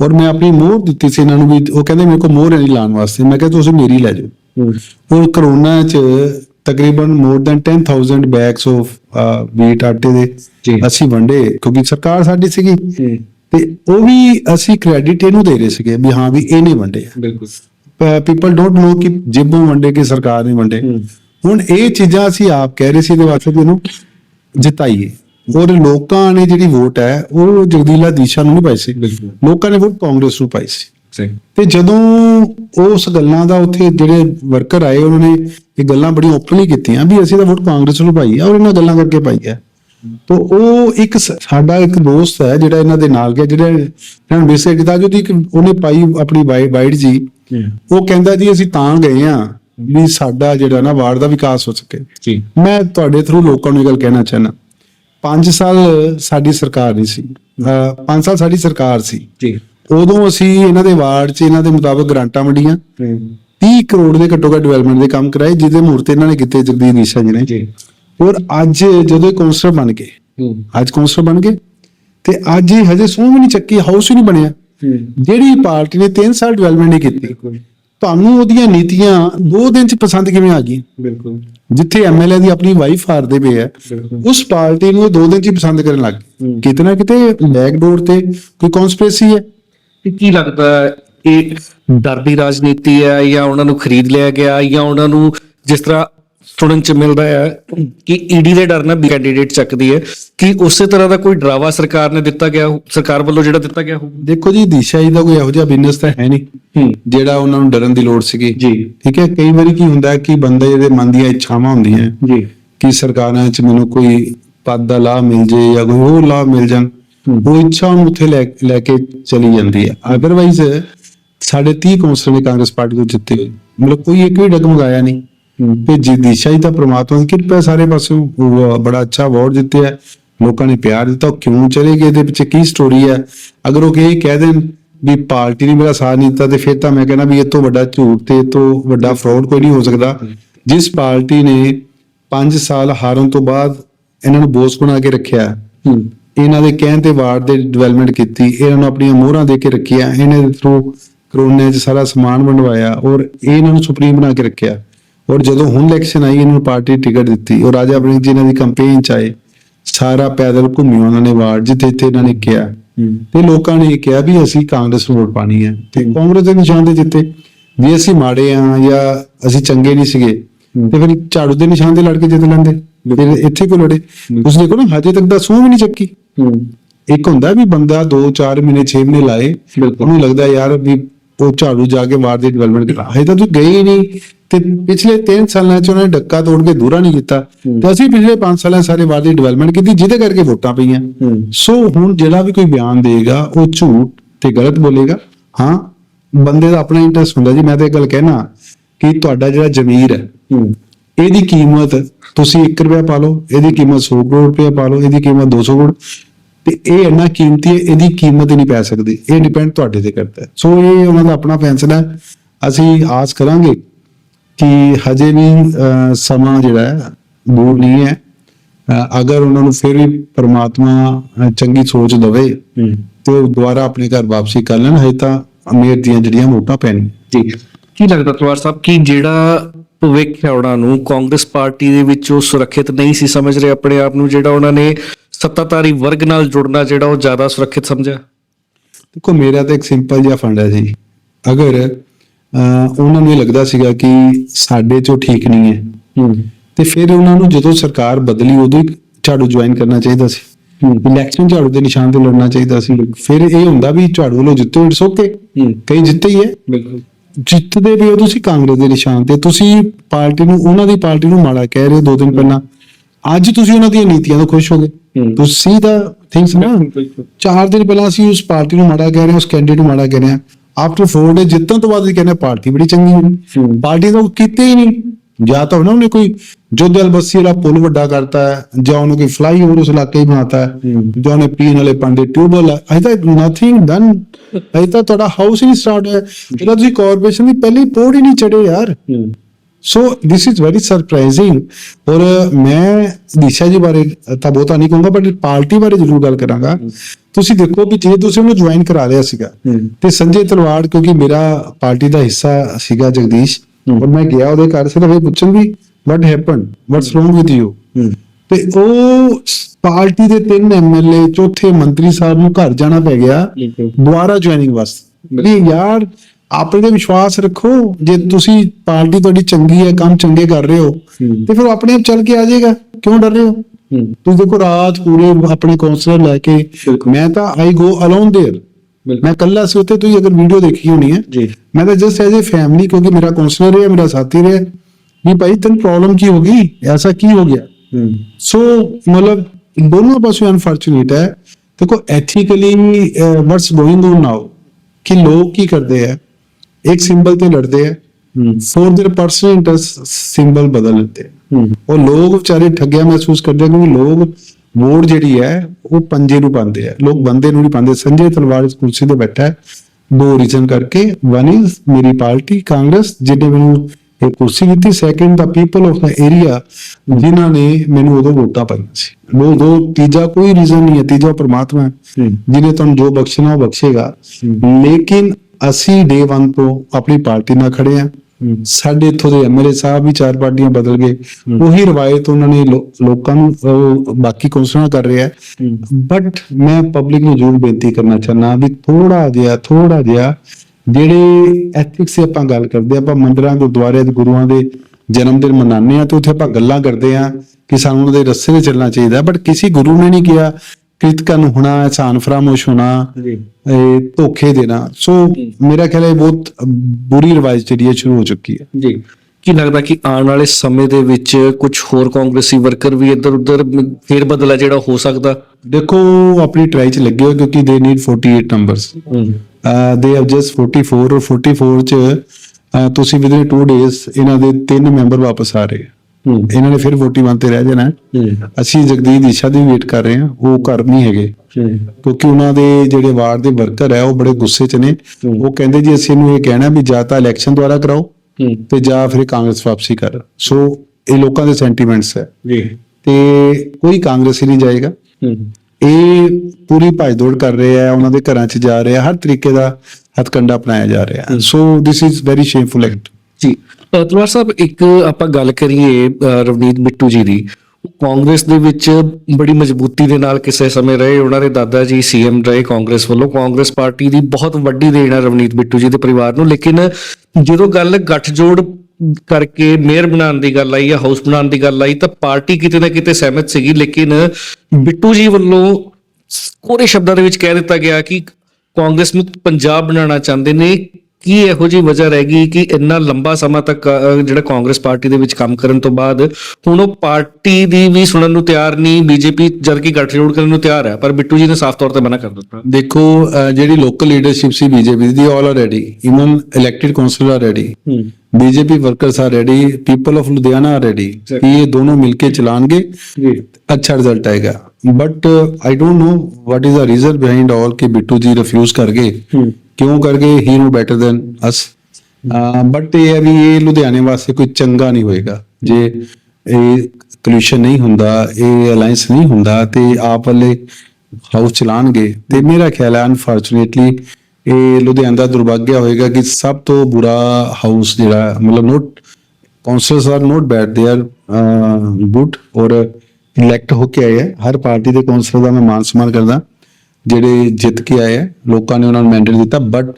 ਔਰ ਮੈਂ ਆਪਣੀ ਮੋਹਰ ਦਿੱਤੀ ਸੀ ਇਹਨਾਂ ਨੂੰ ਵੀ ਉਹ ਕਹਿੰਦੇ ਮੇਰੇ ਕੋਲ ਮੋਹਰ ਨਹੀਂ ਲਾਉਣ ਵਾਸਤੇ। ਮੈਂ ਕਿਹਾ ਤੁਸੀਂ ਮੇਰੀ ਲੈ ਜਾਓ। ਉਹ ਕਰੋਨਾ 'ਚ ਤਕਰੀਬਨ more than 10000 bags of wheat ਆਟੇ ਦੇ। ਅਸੀਂ ਵੰਡੇ ਕਿਉਂਕਿ ਸਰਕਾਰ ਸਾਡੀ ਸੀਗੀ। ਤੇ ਉਹ ਵੀ ਅਸੀਂ ਕ੍ਰੈਡਿਟ ਇਹਨੂੰ ਦੇ ਰਹੇ ਸੀਗੇ ਵੀ ਹਾਂ ਵੀ ਇਹਨੇ ਵੰਡੇ ਬਿਲਕੁਲ। ਪੀਪਲ ਡੋਨਟ ਨੋ ਕਿ ਜਿੱਬੋਂ ਵੰਡੇ ਕਿ ਸਰਕਾਰ ਨੇ ਵੰਡੇ। ਹੁਣ ਇਹ ਚੀਜ਼ਾਂ ਅਸੀਂ ਆਪ ਕਹਿ ਰਹੇ ਸੀ ਦੇ ਵਾਸਤੇ ਇਹਨੂੰ ਜਿਤਾਈਏ। ਔਰ ਲੋਕਾਂ ਨੇ ਜਿਹੜੀ ਵੋਟ ਹੈ ਉਹ ਜਗਦੀਲਾ ਦੀਸ਼ਾ ਨੂੰ ਨਹੀਂ ਪਾਈ ਸੀ ਲੋਕਾਂ ਨੇ ਵੋਟ ਕਾਂਗਰਸ ਨੂੰ ਪਾਈ ਸੀ। ਤੇ ਜਦੋਂ ਉਸ ਗੱਲਾਂ ਦਾ ਉੱਥੇ ਜਿਹੜੇ ਵਰਕਰ ਆਏ ਉਹਨਾਂ ਨੇ ਇਹ ਗੱਲਾਂ ਬੜੀ ਓਪਨਲੀ ਕੀਤੀਆਂ ਵੀ ਅਸੀਂ ਤਾਂ ਵੋਟ ਕਾਂਗਰਸ ਨੂੰ ਪਾਈ ਆ ਔਰ ਇਹਨਾਂ ਗੱਲਾਂ ਕਰਕੇ ਪਾਈ ਆ। ਤੋ ਉਹ ਇੱਕ ਸਾਡਾ ਇੱਕ ਦੋਸਤ ਹੈ ਜਿਹੜਾ ਇਹਨਾਂ ਦੇ ਨਾਲ ਗਿਆ ਜਿਹੜਾ ਇਹਨਾਂ ਨੂੰ ਕੀਤਾ ਜੋ ਇੱਕ ਉਹਨੇ ਪਾਈ ਆਪਣੀ ਵਾਈਡ ਜੀ। ਹੂੰ। ਉਹ ਕਹਿੰਦਾ ਜੀ ਅਸੀਂ ਤਾਂ ਗਏ ਆ। ਵੀ ਸਾਡਾ ਜਿਹੜਾ ਨਾ ਵਾਰਡ ਦਾ ਵਿਕਾਸ ਹੋ ਸਕੇ। ਜੀ। ਮੈਂ ਤੁਹਾਡੇ ਥਰੂ ਲੋਕਾਂ ਨੂੰ ਇਹ ਗੱਲ ਕਹਿਣਾ ਚਾਹਨਾ 5 ਸਾਲ ਸਾਡੀ ਸਰਕਾਰ ਨਹੀਂ ਸੀ। 5 ਸਾਲ ਸਾਡੀ ਸਰਕਾਰ ਸੀ। ਜੀ। ਉਦੋਂ ਅਸੀਂ ਇਹਨਾਂ ਦੇ ਵਾਰਡ 'ਚ ਇਹਨਾਂ ਦੇ ਮੁਤਾਬਕ ਗ੍ਰਾਂਟਾਂ ਵੰਡੀਆਂ। ਹੂੰ। 30 ਕਰੋੜ ਦੇ ਘੱਟੋ ਘੱਟ ਡਿਵੈਲਪਮੈਂਟ ਦੇ ਕੰਮ ਕਰਾਏ ਜਿਹਦੇ ਮੂਰਤੇ ਇਹਨਾਂ ਨੇ ਕੀਤੇ ਜਗਦੀਸ਼ ਨਿਸ਼ਾ ਜੀ ਨੇ। ਜੀ। ਔਰ ਅੱਜ ਜਦੋਂ ਕੌਂਸਲਰ ਬਣ ਗਏ ਅੱਜ ਕੌਂਸਲਰ ਬਣ ਗਏ ਤੇ ਅੱਜ ਹਜੇ ਸੂਹ ਵੀ ਨਹੀਂ ਚੱਕੀ ਹਾਊਸ ਹੀ ਨਹੀਂ ਬਣਿਆ। ਜਿਹੜੀ ਪਾਰਟੀ ਨੇ 3 ਸਾਲ ਡਿਵੈਲਪਮੈਂਟ ਨਹੀਂ ਕੀਤੀ। ਤੁਹਾਨੂੰ ਉਹਦੀਆਂ ਨੀਤੀਆਂ 2 ਦਿਨ 'ਚ ਪਸੰਦ ਕਿਵੇਂ ਆ ਬਿਲਕੁਲ। ਜਿੱਥੇ ਐਮਐਲਏ ਦੀ ਆਪਣੀ ਵਾਈਫ ਹਾਰਦੇ ਪਏ ਆ ਬਿਲਕੁਲ। ਉਸ ਪਾਰਟੀ ਨੂੰ 2 ਦਿਨ 'ਚ ਹੀ ਪਸੰਦ ਕਰਨ ਲੱਗ ਗਏ। ਹੂੰ। ਕਿਤੇ ਨਾ ਕਿਤੇ ਬੈਕਡੋਰ ਤੇ ਕੋਈ ਕਨਸਪੀਰੇਸੀ ਹੈ? ਕਿ ਲੱਗਦਾ ਹੈ, ਇਹ ਡਰ ਦੀ ਰਾਜਨੀਤੀ ਹੈ ਜਾਂ ਉਹਨਾਂ ਨੂੰ ਖਰੀਦ ਲਿਆ ਗਿਆ ਜਾਂ ਉਹਨਾਂ ਨੂੰ ਜਿਸ ਤਰ੍ਹਾਂ ਸੁਣਨ ਚ ਮਿਲਦਾ ਹੈ ਕਿ ਈਡੀ ਦੇ ਡਰ ਨਾਲ ਕੈਂਡੀਡੇਟ ਚੱਕਦੀ ਹੈ। ਕਿ ਉਸੇ ਤਰ੍ਹਾਂ ਦਾ ਕੋਈ ਡਰਾਵਾ ਸਰਕਾਰ ਨੇ ਦਿੱਤਾ ਗਿਆ ਸਰਕਾਰ ਵੱਲੋਂ ਜਿਹੜਾ ਦਿੱਤਾ ਗਿਆ ਹੋ ਦੇਖੋ ਜੀ ਦਿਸ਼ਾ ਜੀ ਦਾ ਕੋਈ ਇਹੋ ਜਿਹਾ ਬਿਜ਼ਨਸ ਤਾਂ ਹੈ ਨਹੀਂ। ਜਿਹੜਾ ਉਹਨਾਂ ਨੂੰ ਡਰਨ ਦੀ ਲੋੜ ਸੀਗੀ। ਜੀ। ਠੀਕ ਹੈ ਕਈ ਵਾਰੀ ਕੀ ਹੁੰਦਾ ਹੈ ਕਿ ਬੰਦੇ ਦੇ ਮਨ ਦੀਆਂ ਇੱਛਾਵਾਂ ਹੁੰਦੀਆਂ ਜੀ। ਕਿ ਸਰਕਾਰਾਂ 'ਚ ਮੈਨੂੰ ਕੋਈ ਪਦ ਦਾ ਲਾਭ ਮਿਲ ਜੇ ਜਾਂ ਕੋਈ ਹੋਰ ਲਾਭ ਮਿਲ ਜਾਣ। ਉਹ ਇੱਛਾ ਉਹਨੂੰ ਉੱਥੇ ਲੈ ਲੈ ਕੇ ਚਲੀ ਜਾਂਦੀ ਹੈ। ਅਦਰਵਾਈਜ਼ ਸਾਡੇ 30 ਕੌਂਸਲਰ ਨੇ ਕਾਂਗਰਸ ਪਾਰਟੀ ਤੋਂ ਜਿੱਤੇ ਹੋਏ। ਮਤਲਬ ਕੋਈ ਇੱਕ ਵੀ ਡਗਮਗਾਇਆ ਨਹੀਂ। ਤੇ ਜੀ ਦਿਸ਼ਾ ਹੀ ਤਾਂ ਪ੍ਰਮਾਤਮਾ ਦੀ ਕਿਰਪਾ ਸਾਰੇ ਪਾਸੇ ਬੜਾ ਅੱਛਾ ਅਵਾਰਡ ਜਿੱਤਿਆ। ਲੋਕਾਂ ਨੇ ਪਿਆਰ ਦਿੱਤਾ ਉਹ ਕਿਉਂ ਚਲੇ ਗਏ ਇਹਦੇ ਪਿੱਛੇ ਕੀ ਸਟੋਰੀ ਹੈ? ਅਗਰ ਉਹ ਇਹ ਕਹਿ ਦੇਣ ਵੀ ਪਾਰਟੀ ਨੇ ਮੇਰਾ ਸਾਥ ਨਹੀਂ ਦਿੱਤਾ ਤੇ ਫਿਰ ਤਾਂ ਮੈਂ ਕਹਿੰਦਾ ਵੀ ਇਹ ਤੋਂ ਵੱਡਾ ਝੂਠ ਤੇ ਇਹ ਤੋਂ ਵੱਡਾ ਫਰਾਡ ਕੋਈ ਨਹੀਂ ਹੋ ਸਕਦਾ। ਜਿਸ ਪਾਰਟੀ ਨੇ 5 ਸਾਲ ਹਾਰਨ ਤੋਂ ਬਾਅਦ ਇਹਨਾਂ ਨੂੰ ਬੋਸ ਬਣਾ ਕੇ ਰੱਖਿਆ ਇਹਨਾਂ ਦੇ ਕਹਿਣ ਤੇ ਵਾਰਡ ਦੇ ਡਿਵੈਲਪਮੈਂਟ ਕੀਤੀ ਇਹਨਾਂ ਨੂੰ ਆਪਣੀਆਂ ਮੋਹਰਾਂ ਦੇ ਕੇ ਰੱਖੀਆਂ ਇਹਨਾਂ ਦੇ ਥਰੂ ਕਰੋਨੇ 'ਚ ਸਾਰਾ ਸਮਾਨ ਵੰਡਵਾਇਆ ਔਰ ਇਹ ਇਹਨਾਂ ਨੂੰ ਸੁਪਰੀਮ ਬਣਾ ਕੇ ਰੱਖਿਆ। ਔਰ ਜਦੋਂ ਹੁਣ ਇਲੈਕਸ਼ਨ ਆਈ ਇਹਨਾਂ ਨੂੰ ਪਾਰਟੀ ਟਿਕਟ ਦਿੱਤੀ ਔਰ ਰਾਜਾ ਵੜਿੰਗ ਜੀ ਇਹਨਾਂ ਦੀ ਕੰਪੇਨ ਚ ਆਏ ਸਾਰਾ ਪੈਦਲ ਘੁੰਮੀ ਉਹਨਾਂ ਨੇ ਵਾਰਡ ਜਿੱਥੇ ਜਿੱਥੇ ਇਹਨਾਂ ਨੇ ਕਿਹਾ। ਤੇ ਲੋਕਾਂ ਨੇ ਇਹ ਕਿਹਾ ਵੀ ਅਸੀਂ ਕਾਂਗਰਸ ਨੂੰ ਵੋਟ ਪਾਣੀ ਹੈ। ਤੇ ਕਾਂਗਰਸ ਦੇ ਨਿਸ਼ਾਨ ਤੇ ਜਿੱਤੇ ਜੇ ਅਸੀਂ ਮਾੜੇ ਆ ਜਾਂ ਅਸੀਂ ਚੰਗੇ ਨਹੀਂ ਸੀਗੇ ਤੇ ਫਿਰ ਝਾੜੂ ਦੇ ਨਿਸ਼ਾਨ ਤੇ ਲੜ ਕੇ ਜਿੱਤ ਲੈਂਦੇ। ਫਿਰ ਇੱਥੇ ਕਿਉਂ ਲੜੇ? ਤੁਸੀਂ ਦੇਖੋ ਨਾ ਹਜੇ ਤੱਕ ਤਾਂ ਸੂਹ ਵੀ ਨਹੀਂ ਚੱਕੀ। ਇੱਕ ਹੁੰਦਾ ਵੀ ਬੰਦਾ 2-4 ਮਹੀਨੇ 6 ਮਹੀਨੇ ਲਾਏ। ਉਹਨੂੰ ਲੱਗਦਾ ਯਾਰ ਵੀ ਉਹ ਝਾੜੂ ਜਾ ਕੇ ਵਾਰ ਦੀ ਡਿਵੈਲਪਮੈਂਟ ਕਰਾ ਹਜੇ ਤਾਂ ਤੂੰ ਗਏ ਹੀ ਨਹੀਂ। ਤੇ ਪਿਛਲੇ 3 ਸਾਲਾਂ ਚ ਉਹਨਾਂ ਡੱਕਾ ਤੋੜ ਕੇ ਦੂਰਾ ਨਹੀਂ ਕੀਤਾ। ਤੇ ਅਸੀਂ ਪਿਛਲੇ 5 ਸਾਲਾਂ ਸਾਰੇ ਵਾਰ ਦੀ ਡਿਵੈਲਪਮੈਂਟ ਕੀਤੀ ਜਿਹਦੇ ਕਰਕੇ ਵੋਟਾਂ ਪਈਆਂ। ਸੋ ਹੁਣ ਜਿਹੜਾ ਵੀ ਕੋਈ ਬਿਆਨ ਦੇਗਾ ਉਹ ਝੂਠ ਤੇ ਗਲਤ ਬੋਲੇਗਾ। ਹਾਂ ਬੰਦੇ ਦਾ ਆਪਣਾ ਇੰਟਰਸਟ ਹੁੰਦਾ ਜੀ। ਮੈਂ ਤਾਂ ਇਹ ਗੱਲ ਕਹਿਣਾ ਕਿ ਤੁਹਾਡਾ ਜਿਹੜਾ ਜ਼ਮੀਰ ਹੈ ਇਹਦੀ ਕੀਮਤ ਤੁਸੀਂ 1 ਰੁਪਿਆ ਪਾ ਲਓ ਇਹਦੀ ਕੀਮਤ 100 ਕਰੋੜ ਰੁਪਇਆ ਪਾ ਲਓ ਇਹਦੀ ਕੀਮਤ 200 ਕਰੋੜ। ਤੇ ਇਹ ਇੰਨਾ ਕੀਮਤੀ ਹੈ ਇਹਦੀ ਕੀਮਤ ਹੀ ਨਹੀਂ ਪੈ ਸਕਦੀ। ਇਹ ਡਿਪੈਂਡ ਤੁਹਾਡੇ ਤੇ ਕਰਦਾ ਹੈ। ਸੋ ਇਹ ਉਹਨਾਂ ਦਾ ਆਪਣਾ ਫੈਸਲਾ ਹੈ ਅਸੀਂ ਆਸ ਕਰਾਂਗੇ ਕਿ ਹਜੇ ਵੀ ਸਮਾਂ ਜਿਹੜਾ ਦੂਰ ਨਹੀਂ ਹੈ। ਅਗਰ ਉਹਨਾਂ ਨੂੰ ਫਿਰ ਵੀ ਪ੍ਰਮਾਤਮਾ ਚੰਗੀ ਸੋਚ ਦੇਵੇ ਤੇ ਉਹ ਦੁਬਾਰਾ ਆਪਣੇ ਘਰ ਵਾਪਸੀ ਕਰ ਲੈਣ। ਹਜੇ ਤਾਂ ਅਮੀਰ ਦੀਆਂ ਜਿਹੜੀਆਂ ਵੋਟਾਂ ਪੈਣੀਆਂ ਜੀ। ਕੀ ਲੱਗਦਾ ਤਵਾਰ ਸਾਹਿਬ ਕਿ ਜਿਹੜਾ ਭਵਿੱਖ ਹੈ ਉਹਨਾਂ ਨੂੰ ਕਾਂਗਰਸ ਪਾਰਟੀ ਦੇ ਵਿੱਚ ਉਹ ਸੁਰੱਖਿਅਤ ਨਹੀਂ ਸੀ ਸਮਝ ਰਹੇ ਆਪਣੇ ਆਪ ਨੂੰ ਜਿਹੜਾ ਉਹਨਾਂ ਨੇ ਸੱਤਾਧਾਰੀ ਵਰਗ ਨਾਲ ਜੁੜਨਾ ਜਿਹੜਾ ਉਹ ਜ਼ਿਆਦਾ ਸੁਰੱਖਿਅਤ ਸਮਝਿਆ? ਦੇਖੋ ਮੇਰਾ ਤਾਂ ਇੱਕ ਸਿੰਪਲ ਜਿਹਾ ਫੰਡ ਹੈ ਜੀ। ਅਗਰ ਉਹਨਾਂ ਨੂੰ ਲੱਗਦਾ ਸੀਗਾ ਕਿ ਸਾਡੇ ਚੋਂ ਠੀਕ ਨਹੀਂ ਹੈ ਤੇ ਫਿਰ ਉਹਨਾਂ ਨੂੰ ਜਦੋਂ ਸਰਕਾਰ ਬਦਲੀ ਉਦੋਂ ਹੀ ਝਾੜੂ ਜੁਆਇਨ ਕਰਨਾ ਚਾਹੀਦਾ ਸੀ। ਇਲੈਕਸ਼ਨ ਝਾੜੂ ਦੇ ਨਿਸ਼ਾਨ ਤੇ ਲੜਨਾ ਚਾਹੀਦਾ ਸੀ। ਫਿਰ ਇਹ ਹੁੰਦਾ ਵੀ ਝਾੜੂ ਵੱਲੋਂ ਜਿੱਤੇ ਇਟਸ ਓਕੇ ਕਈ ਜਿੱਤੇ ਹੀ ਹੈ। ਬਿਲਕੁਲ। ਜਿੱਤਦੇ ਵੀ ਹੋ ਤੁਸੀਂ ਕਾਂਗਰਸ ਦੇ ਨਿਸ਼ਾਨ ਤੇ। ਤੁਸੀਂ ਪਾਰਟੀ ਨੂੰ ਉਹਨਾਂ ਦੀ ਪਾਰਟੀ ਨੂੰ ਮਾੜਾ ਕਹਿ ਰਹੇ ਹੋ ਦੋ ਦਿਨ ਪਹਿਲਾਂ। ਅੱਜ ਤੁਸੀਂ ਉਹਨਾਂ ਦੀਆਂ ਨੀਤੀਆਂ ਤੋਂ ਖੁਸ਼ ਹੋ ਗਏ ਹੂੰ। ਤੁਸੀਂ ਦਾ ਥਿੰਗਸ ਨਾ ਚਾਰ ਦਿਨ ਪਹਿਲਾਂ ਅਸੀਂ ਉਸ ਪਾਰਟੀ ਨੂੰ ਮਾੜਾ ਕਹਿ ਰਹੇ ਹਾਂ ਉਸ ਕੈਂਡੀਡੇਟ ਨੂੰ ਮਾੜਾ ਕਹਿ ਰਹੇ ਹਾਂ। ਆਫਟਰ 4 ਡੇ ਜਿੱਤਣ ਤੋਂ ਬਾਅਦ ਅਸੀਂ ਕਹਿੰਦੇ ਹਾਂ ਪਾਰਟੀ ਬੜੀ ਚੰਗੀ ਹੈ ਹੂੰ। ਪਾਰਟੀ ਤਾਂ ਉਹ ਕੀਤੇ ਹੀ ਨਹੀਂ। ਜਾਂ ਤਾਂ ਉਹਨਾਂ ਨੇ ਕੋਈ ਜੋਧਲ ਬੱਸੀ ਵਾਲਾ ਪੁਲ ਵੱਡਾ ਕਰਤਾ ਹੈ ਜਾਂ ਉਹਨੇ ਕੋਈ ਫਲਾਈ ਓਵਰ ਉਸ ਇਲਾਕੇ ਹੀ ਬਣਾਤਾ ਹੈ ਹੂੰ। ਜਾਂ ਉਹਨੇ ਪੀਣ ਵਾਲੇ ਪਾਂਡੇ ਟਿਊਬਲ ਅਜੇ ਤੱਕ ਨਥਿੰਗ ਡਨ ਅਜੇ ਤਾਂ ਤੁਹਾਡਾ ਹਾਊਸ ਹੀ ਨਹੀਂ ਸਟਾਰਟ ਹੋਇਆ। ਜਿਹੜਾ ਤੁਸੀਂ ਕਾਰਪੋਰੇਸ਼ਨ ਦੀ ਪਹਿਲੀ ਪੋੜ ਹੀ ਨਹੀਂ ਚੜੇ ਯਾਰ। ਹੂੰ। So this is very surprising ਔਰ ਮੈਂ ਦਿਸ਼ਾ ਜੀ ਬਾਰੇ ਤਾਂ ਬਹੁਤਾ ਨਹੀਂ ਕਹੂੰਗਾ ਬਟ ਪਾਰਟੀ ਬਾਰੇ ਜ਼ਰੂਰ ਗੱਲ ਕਰਾਂਗਾ। ਤੁਸੀਂ ਦੇਖੋ ਵੀ ਜੇ ਤੁਸੀਂ ਉਹਨੂੰ ਜੁਆਇਨ ਕਰਾ ਲਿਆ ਸੀਗਾ ਤੇ ਸੰਜੇ ਤਲਵਾੜ ਕਿਉਂਕਿ ਮੇਰਾ ਪਾਰਟੀ ਦਾ ਹਿੱਸਾ ਸੀਗਾ ਜਗਦੀਸ਼। ਔਰ ਮੈਂ ਗਿਆ ਉਹਦੇ ਘਰ ਸਿਰਫ ਇਹ ਪੁੱਛਣ ਵੀ what happen what's wrong with you ਤੇ ਉਹ ਪਾਰਟੀ ਦੇ ਤਿੰਨ ਐਮਐਲਏ ਚੌਥੇ ਮੰਤਰੀ ਸਾਹਿਬ ਨੂੰ ਘਰ ਜਾਣਾ ਪੈ ਗਿਆ ਦੁਬਾਰਾ ਜੁਆਇਨਿੰਗ ਵਾਸਤੇ। ਵੀ ਯਾਰ ਆਪਣੇ ਤੇ ਵਿਸ਼ਵਾਸ ਰੱਖੋ ਜੇ ਤੁਸੀਂ ਪਾਰਟੀ ਤੁਹਾਡੀ ਚੰਗੀ ਹੈ ਕੰਮ ਚੰਗੇ ਕਰ ਰਹੇ ਹੋ ਹੂੰ। ਤੇ ਫਿਰ ਉਹ ਆਪਣੇ ਆਪ ਚੱਲ ਕੇ ਆ ਜਾਏਗਾ ਕਿਉਂ ਡਰ ਰਹੇ ਹੋ ਹੂੰ ਤੁਸੀਂ ਦੇਖੋ ਰਾਤ ਪੂਰੇ ਆਪਣੇ ਕਾਉਂਸਲਰ ਲੈ ਕੇ ਬਿਲਕੁਲ। ਮੈਂ ਤਾਂ ਆਈ ਗੋ ਅਲੋਨ देयर ਬਿਲਕੁਲ ਮੈਂ ਇਕੱਲਾ ਸੀ ਉੱਥੇ ਤੁਸੀਂ ਅਗਰ ਵੀਡੀਓ ਦੇਖੀ ਹੋਣੀ ਹੈ ਜੀ ਮੈਂ ਤਾਂ ਜਸਟ ਐਜ਼ ਅ ਫੈਮਿਲੀ ਕਿਉਂਕਿ ਮੇਰਾ ਕਾਉਂਸਲਰ ਹੈ ਮੇਰਾ ਸਾਥੀ ਹੈ ਵੀ ਭਾਈ ਤੈਨੂੰ ਪ੍ਰੋਬਲਮ ਕੀ ਹੋ ਗਈ ਐਸਾ ਕੀ ਹੋ ਗਿਆ ਹੂੰ ਸੋ ਮਤਲਬ ਦੋਨੋਂ ਪਾਸੇ ਅਨਫੋਰਚੂਨੇਟ ਹੈ ਦੇਖੋ ethically what's going on now कि लोग की करते हैं एक सिंबल से लड़ते हैं for their personal interest symbol बदल लेते हैं और ਵਿਚਾਰੇ ਠੱਗਿਆ ਮਹਿਸੂਸ ਕਰਦੇ ਕਿਉਂਕਿ ਲੋਕ ਵੋਟ ਜਿਹੜੀ ਹੈ ਉਹ ਪੰਜੇ ਨੂੰ ਪਾਉਂਦੇ ਆ। ਲੋਕ ਬੰਦੇ ਨੂੰ ਨਹੀਂ ਪਾਉਂਦੇ। ਸੰਜੇ ਤਲਵਾਰ ਇਸ ਕੁਰਸੀ ਤੇ ਬੈਠਾ ਹੈ। ਦੋ ਰੀਜ਼ਨ ਕਰਕੇ ਵਨ ਇਜ਼ ਮੇਰੀ ਪਾਰਟੀ ਕਾਂਗਰਸ ਜਿਹਨੇ ਮੈਨੂੰ ਇਹ ਕੁਰਸੀ ਦਿੱਤੀ second the people of the area ਜਿਨ੍ਹਾਂ ਨੇ ਮੈਨੂੰ ਉਦੋਂ ਵੋਟਾਂ ਪਾਈਆਂ ਸੀ। ਲੋ ਦੋ ਤੀਜਾ ਕੋਈ ਰੀਜ਼ਨ ਨਹੀਂ ਹੈ ਤੀਜਾ ਪਰਮਾਤਮਾ ਜਿਹਨੇ ਤੁਹਾਨੂੰ ਜੋ ਬਖਸ਼ਣਾ ਉਹ ਬਖਸ਼ੇਗਾ। ਲੇਕਿਨ ਅਸੀਂ ਡੇ 1 ਤੋਂ ਆਪਣੀ ਪਾਰਟੀ ਨਾਲ ਖੜੇ ਆ ਸਾਡੇ ਇੱਥੋਂ ਦੇ ਐਮਐਲਏ ਸਾਹਿਬ ਵੀ ਚਾਰ ਪਾਰਟੀਆਂ ਬਦਲ ਗਏ। ਉਹੀ ਰਵਾਇਤ ਉਹਨਾਂ ਨੇ ਲੋਕਾਂ ਨੂੰ ਬਾਕੀ ਕੌਂਸਲਰਾਂ ਕਰ ਰਿਹਾ ਬਟ ਮੈਂ ਪਬਲਿਕ ਨੂੰ ਜ਼ਰੂਰ ਬੇਨਤੀ ਕਰਨਾ ਚਾਹਨਾ ਵੀ ਥੋੜਾ ਜਿਹਾ ਥੋੜਾ ਜਿਹਾ ਜਿਹੜੇ ਐਥਿਕਸ ਦੀ ਆਪਾਂ ਗੱਲ ਕਰਦੇ ਆਪਾਂ ਮੰਦਰਾਂ ਗੁਰਦੁਆਰਿਆਂ ਦੇ ਗੁਰੂਆਂ ਦੇ ਜਨਮ ਦਿਨ ਮਨਾਉਂਦੇ ਆ ਤੇ ਉੱਥੇ ਆਪਾਂ ਗੱਲਾਂ ਕਰਦੇ ਆ ਕਿ ਸਾਨੂੰ ਉਹਨਾਂ ਦੇ ਰਸਤੇ ਤੇ ਚੱਲਣਾ ਚਾਹੀਦਾ। ਬਟ ਕਿਸੇ ਗੁਰੂ ਨੇ ਨਹੀਂ ਕਿਹਾ ਕ੍ਰਿਤਕਾਂ ਨੂੰ ਹੋਣਾ ਆਸਾਨ ਫਰਾਮੋਸ਼ ਹੋਣਾ ਜੀ। ਇਹ ਧੋਖੇ ਦੇਣਾ। ਸੋ ਮੇਰਾ ਖਿਆਲ ਹੈ ਬਹੁਤ ਬੁਰੀ ਰਵਾਇਤ ਜਿਹੜੀ ਹੈ ਸ਼ੁਰੂ ਹੋ ਚੁੱਕੀ ਹੈ। ਜੀ। ਕੀ ਲੱਗਦਾ ਕਿ ਆਉਣ ਵਾਲੇ ਸਮੇਂ ਦੇ ਵਿੱਚ ਕੁਝ ਹੋਰ ਕਾਂਗਰਸੀ ਵਰਕਰ ਵੀ ਇੱਧਰ ਉੱਧਰ ਫੇਰ ਬਦਲ ਹੈ ਜਿਹੜਾ ਹੋ ਸਕਦਾ? ਦੇਖੋ ਆਪਣੀ ਟਰਾਈ ਚ ਲੱਗੇ ਹੋਏ ਕਿਉਂਕਿ they need 48 numbers they have just 44 ਔਰ 44 ਚ ਤੁਸੀਂ ਵਿਦਿਨ 2 ਡੇਜ਼ ਇਹਨਾਂ ਦੇ ਤਿੰਨ ਮੈਂਬਰ ਵਾਪਸ ਆ ਰਹੇ। ਹੂੰ। ਇਹਨਾਂ ਨੇ ਫਿਰ 41 ਤੇ ਰਹਿ ਜਾਣਾ। ਹੈ। ਹੂੰ ਅਸੀਂ ਜਗਦੀਸ਼ ਦਿਸ਼ਾ ਦੀ ਵੇਟ ਕਰ ਰਹੇ ਹਾਂ ਉਹ ਘਰ ਨਹੀਂ ਹੈਗੇ। ਕਿਉਂਕਿ ਉਹਨਾਂ ਦੇ ਜਿਹੜੇ ਵਾਰਡ ਦੇ ਵਰਕਰ ਹੈ ਉਹ ਬੜੇ ਗੁੱਸੇ ਚ ਨੇ। ਉਹ ਕਹਿੰਦੇ ਜੀ ਅਸੀਂ ਇਹਨੂੰ ਇਹ ਕਹਿਣਾ ਵੀ ਜਾਂ ਤਾਂ ਇਲੈਕਸ਼ਨ ਦੁਆਰਾ ਕਰਾਓ ਹੂੰ। ਤੇ ਜਾਂ ਫਿਰ ਕਾਂਗਰਸ ਵਾਪਸੀ ਕਰ। ਸੋ ਇਹ ਲੋਕਾਂ ਦੇ ਸੈਂਟੀਮੈਂਟਸ ਹੈ। ਜੀ। ਤੇ ਕੋਈ ਕਾਂਗਰਸੀ ਨਹੀਂ ਜਾਏਗਾ। ਹੂੰ। ਇਹ ਪੂਰੀ ਭਜਦੌੜ ਕਰ ਰਹੇ ਆ ਉਹਨਾਂ ਦੇ ਘਰਾਂ 'ਚ ਜਾ ਰਹੇ ਆ ਹਰ ਤਰੀਕੇ ਦਾ ਹਥਕੰਡਾ ਅਪਣਾਇਆ ਜਾ ਰਿਹਾ। So this is very shameful act ਜੀ। ਤਲਵਾਰ ਸਾਹਿਬ ਇੱਕ ਆਪਾਂ ਗੱਲ ਕਰੀਏ ਰਵਨੀਤ ਬਿੱਟੂ ਜੀ ਦੀ। ਕਾਂਗਰਸ ਦੇ ਵਿੱਚ ਬੜੀ ਮਜ਼ਬੂਤੀ ਦੇ ਨਾਲ ਕਿਸੇ ਸਮੇਂ ਰਹੇ ਉਹਨਾਂ ਦੇ ਦਾਦਾ ਜੀ ਸੀਐਮ ਰਹੇ ਕਾਂਗਰਸ ਵੱਲੋਂ। ਕਾਂਗਰਸ ਪਾਰਟੀ ਦੀ ਬਹੁਤ ਵੱਡੀ ਦੇਣ ਹੈ ਰਵਨੀਤ ਬਿੱਟੂ ਜੀ ਦੇ ਪਰਿਵਾਰ ਨੂੰ ਲੇਕਿਨ ਜਦੋਂ ਗੱਲ ਗੱਠਜੋੜ ਕਰਕੇ ਮੇਅਰ ਬਣਾਉਣ ਦੀ ਗੱਲ ਆਈ ਜਾਂ ਹਾਊਸ ਬਣਾਉਣ ਦੀ ਗੱਲ ਆਈ ਤਾਂ ਪਾਰਟੀ ਕਿਤੇ ਨਾ ਕਿਤੇ ਸਹਿਮਤ ਸੀਗੀ ਲੇਕਿਨ ਬਿੱਟੂ ਜੀ ਵੱਲੋਂ ਕੋਰੇ ਸ਼ਬਦਾਂ ਦੇ ਵਿੱਚ ਕਹਿ ਦਿੱਤਾ ਗਿਆ ਕਿ ਕਾਂਗਰਸ ਨੂੰ ਪੰਜਾਬ ਬਣਾਉਣਾ ਚਾਹੁੰਦੇ ਨੇ। ਕੀ ਇਹੋ ਜੀ ਵਜ੍ਹਾ ਰਹਿ ਗਈ ਕਿ ਇੰਨਾ ਲੰਬਾ ਸਮਾਂ ਤੱਕ ਜਿਹੜਾ ਕਾਂਗਰਸ ਪਾਰਟੀ ਦੇ ਵਿੱਚ ਕੰਮ ਕਰਨ ਤੋਂ ਬਾਅਦ ਹੁਣ ਉਹ ਪਾਰਟੀ ਦੀ ਵੀ ਸੁਣਨ ਨੂੰ ਤਿਆਰ ਨਹੀਂ ਬੀਜੇਪੀ ਜਦ ਕਿ ਗੱਠਜੋੜ ਕਰਨ ਨੂੰ ਤਿਆਰ ਹੈ ਪਰ ਬਿੱਟੂ ਜੀ ਨੇ ਸਾਫ਼ ਤੌਰ ਤੇ ਮਨਾ ਕਰ ਦਿੱਤਾ। ਦੇਖੋ ਜਿਹੜੀ ਲੋਕਲ ਲੀਡਰਸ਼ਿਪ ਸੀ BJP the all are ready even elected councillor are BJP workers are ready people of Ludhiana are ready ਕਿ ਇਹ ਦੋਨੋਂ ਮਿਲਕੇ ਚਲਾਣਗੇ ਜੀ ਅੱਛਾ ਰਿਜ਼ਲਟ ਆਏਗਾ but I don't know what is the reason behind all ਕਿ ਬਿੱਟੂ ਜੀ ਰਿਫਿਊਜ਼ ਕਰ ਗਏ ਕਿਉਂ ਕਰ ਗਏ he know better than us but ਇਹ ਹੈ ਵੀ ਇਹ ਲੁਧਿਆਣੇ ਵਾਸਤੇ ਕੋਈ ਚੰਗਾ ਨਹੀਂ ਹੋਏਗਾ ਜੇ ਇਹ ਕਲੂਸ਼ਨ ਨਹੀਂ ਹੁੰਦਾ ਇਹ ਅਲਾਈਅੰਸ ਨਹੀਂ ਹੁੰਦਾ ਤੇ ਆਪ ਵਾਲੇ ਹਾਊਸ ਚਲਾਣਗੇ ਤੇ ਮੇਰਾ ਖਿਆਲ ਹੈ ਅਨਫੋਰਚੂਨੇਟਲੀ ਇਹ ਲੁਧਿਆਣਾ ਦਾ ਦੁਰਭਾਗਿਆ ਹੋਏਗਾ ਕਿ ਸਭ ਤੋਂ ਬੁਰਾ ਹਾਊਸ ਜਿਹੜਾ ਮਤਲਬ not councillors are not bad they are good ਔਰ ਇਲੈਕਟ ਹੋ ਕੇ ਆਏ ਹੈ ਹਰ ਪਾਰਟੀ ਦੇ ਕਾਉਂਸਲਰ ਦਾ ਮੈਂ ਮਾਨ ਸਨਮਾਨ ਕਰਦਾ ਜਿਹੜੇ ਜਿੱਤ ਕੇ ਆਏ ਹੈ ਲੋਕਾਂ ਨੇ ਉਹਨਾਂ ਨੂੰ ਮੈਂਡੇਟ ਦਿੱਤਾ ਬਟ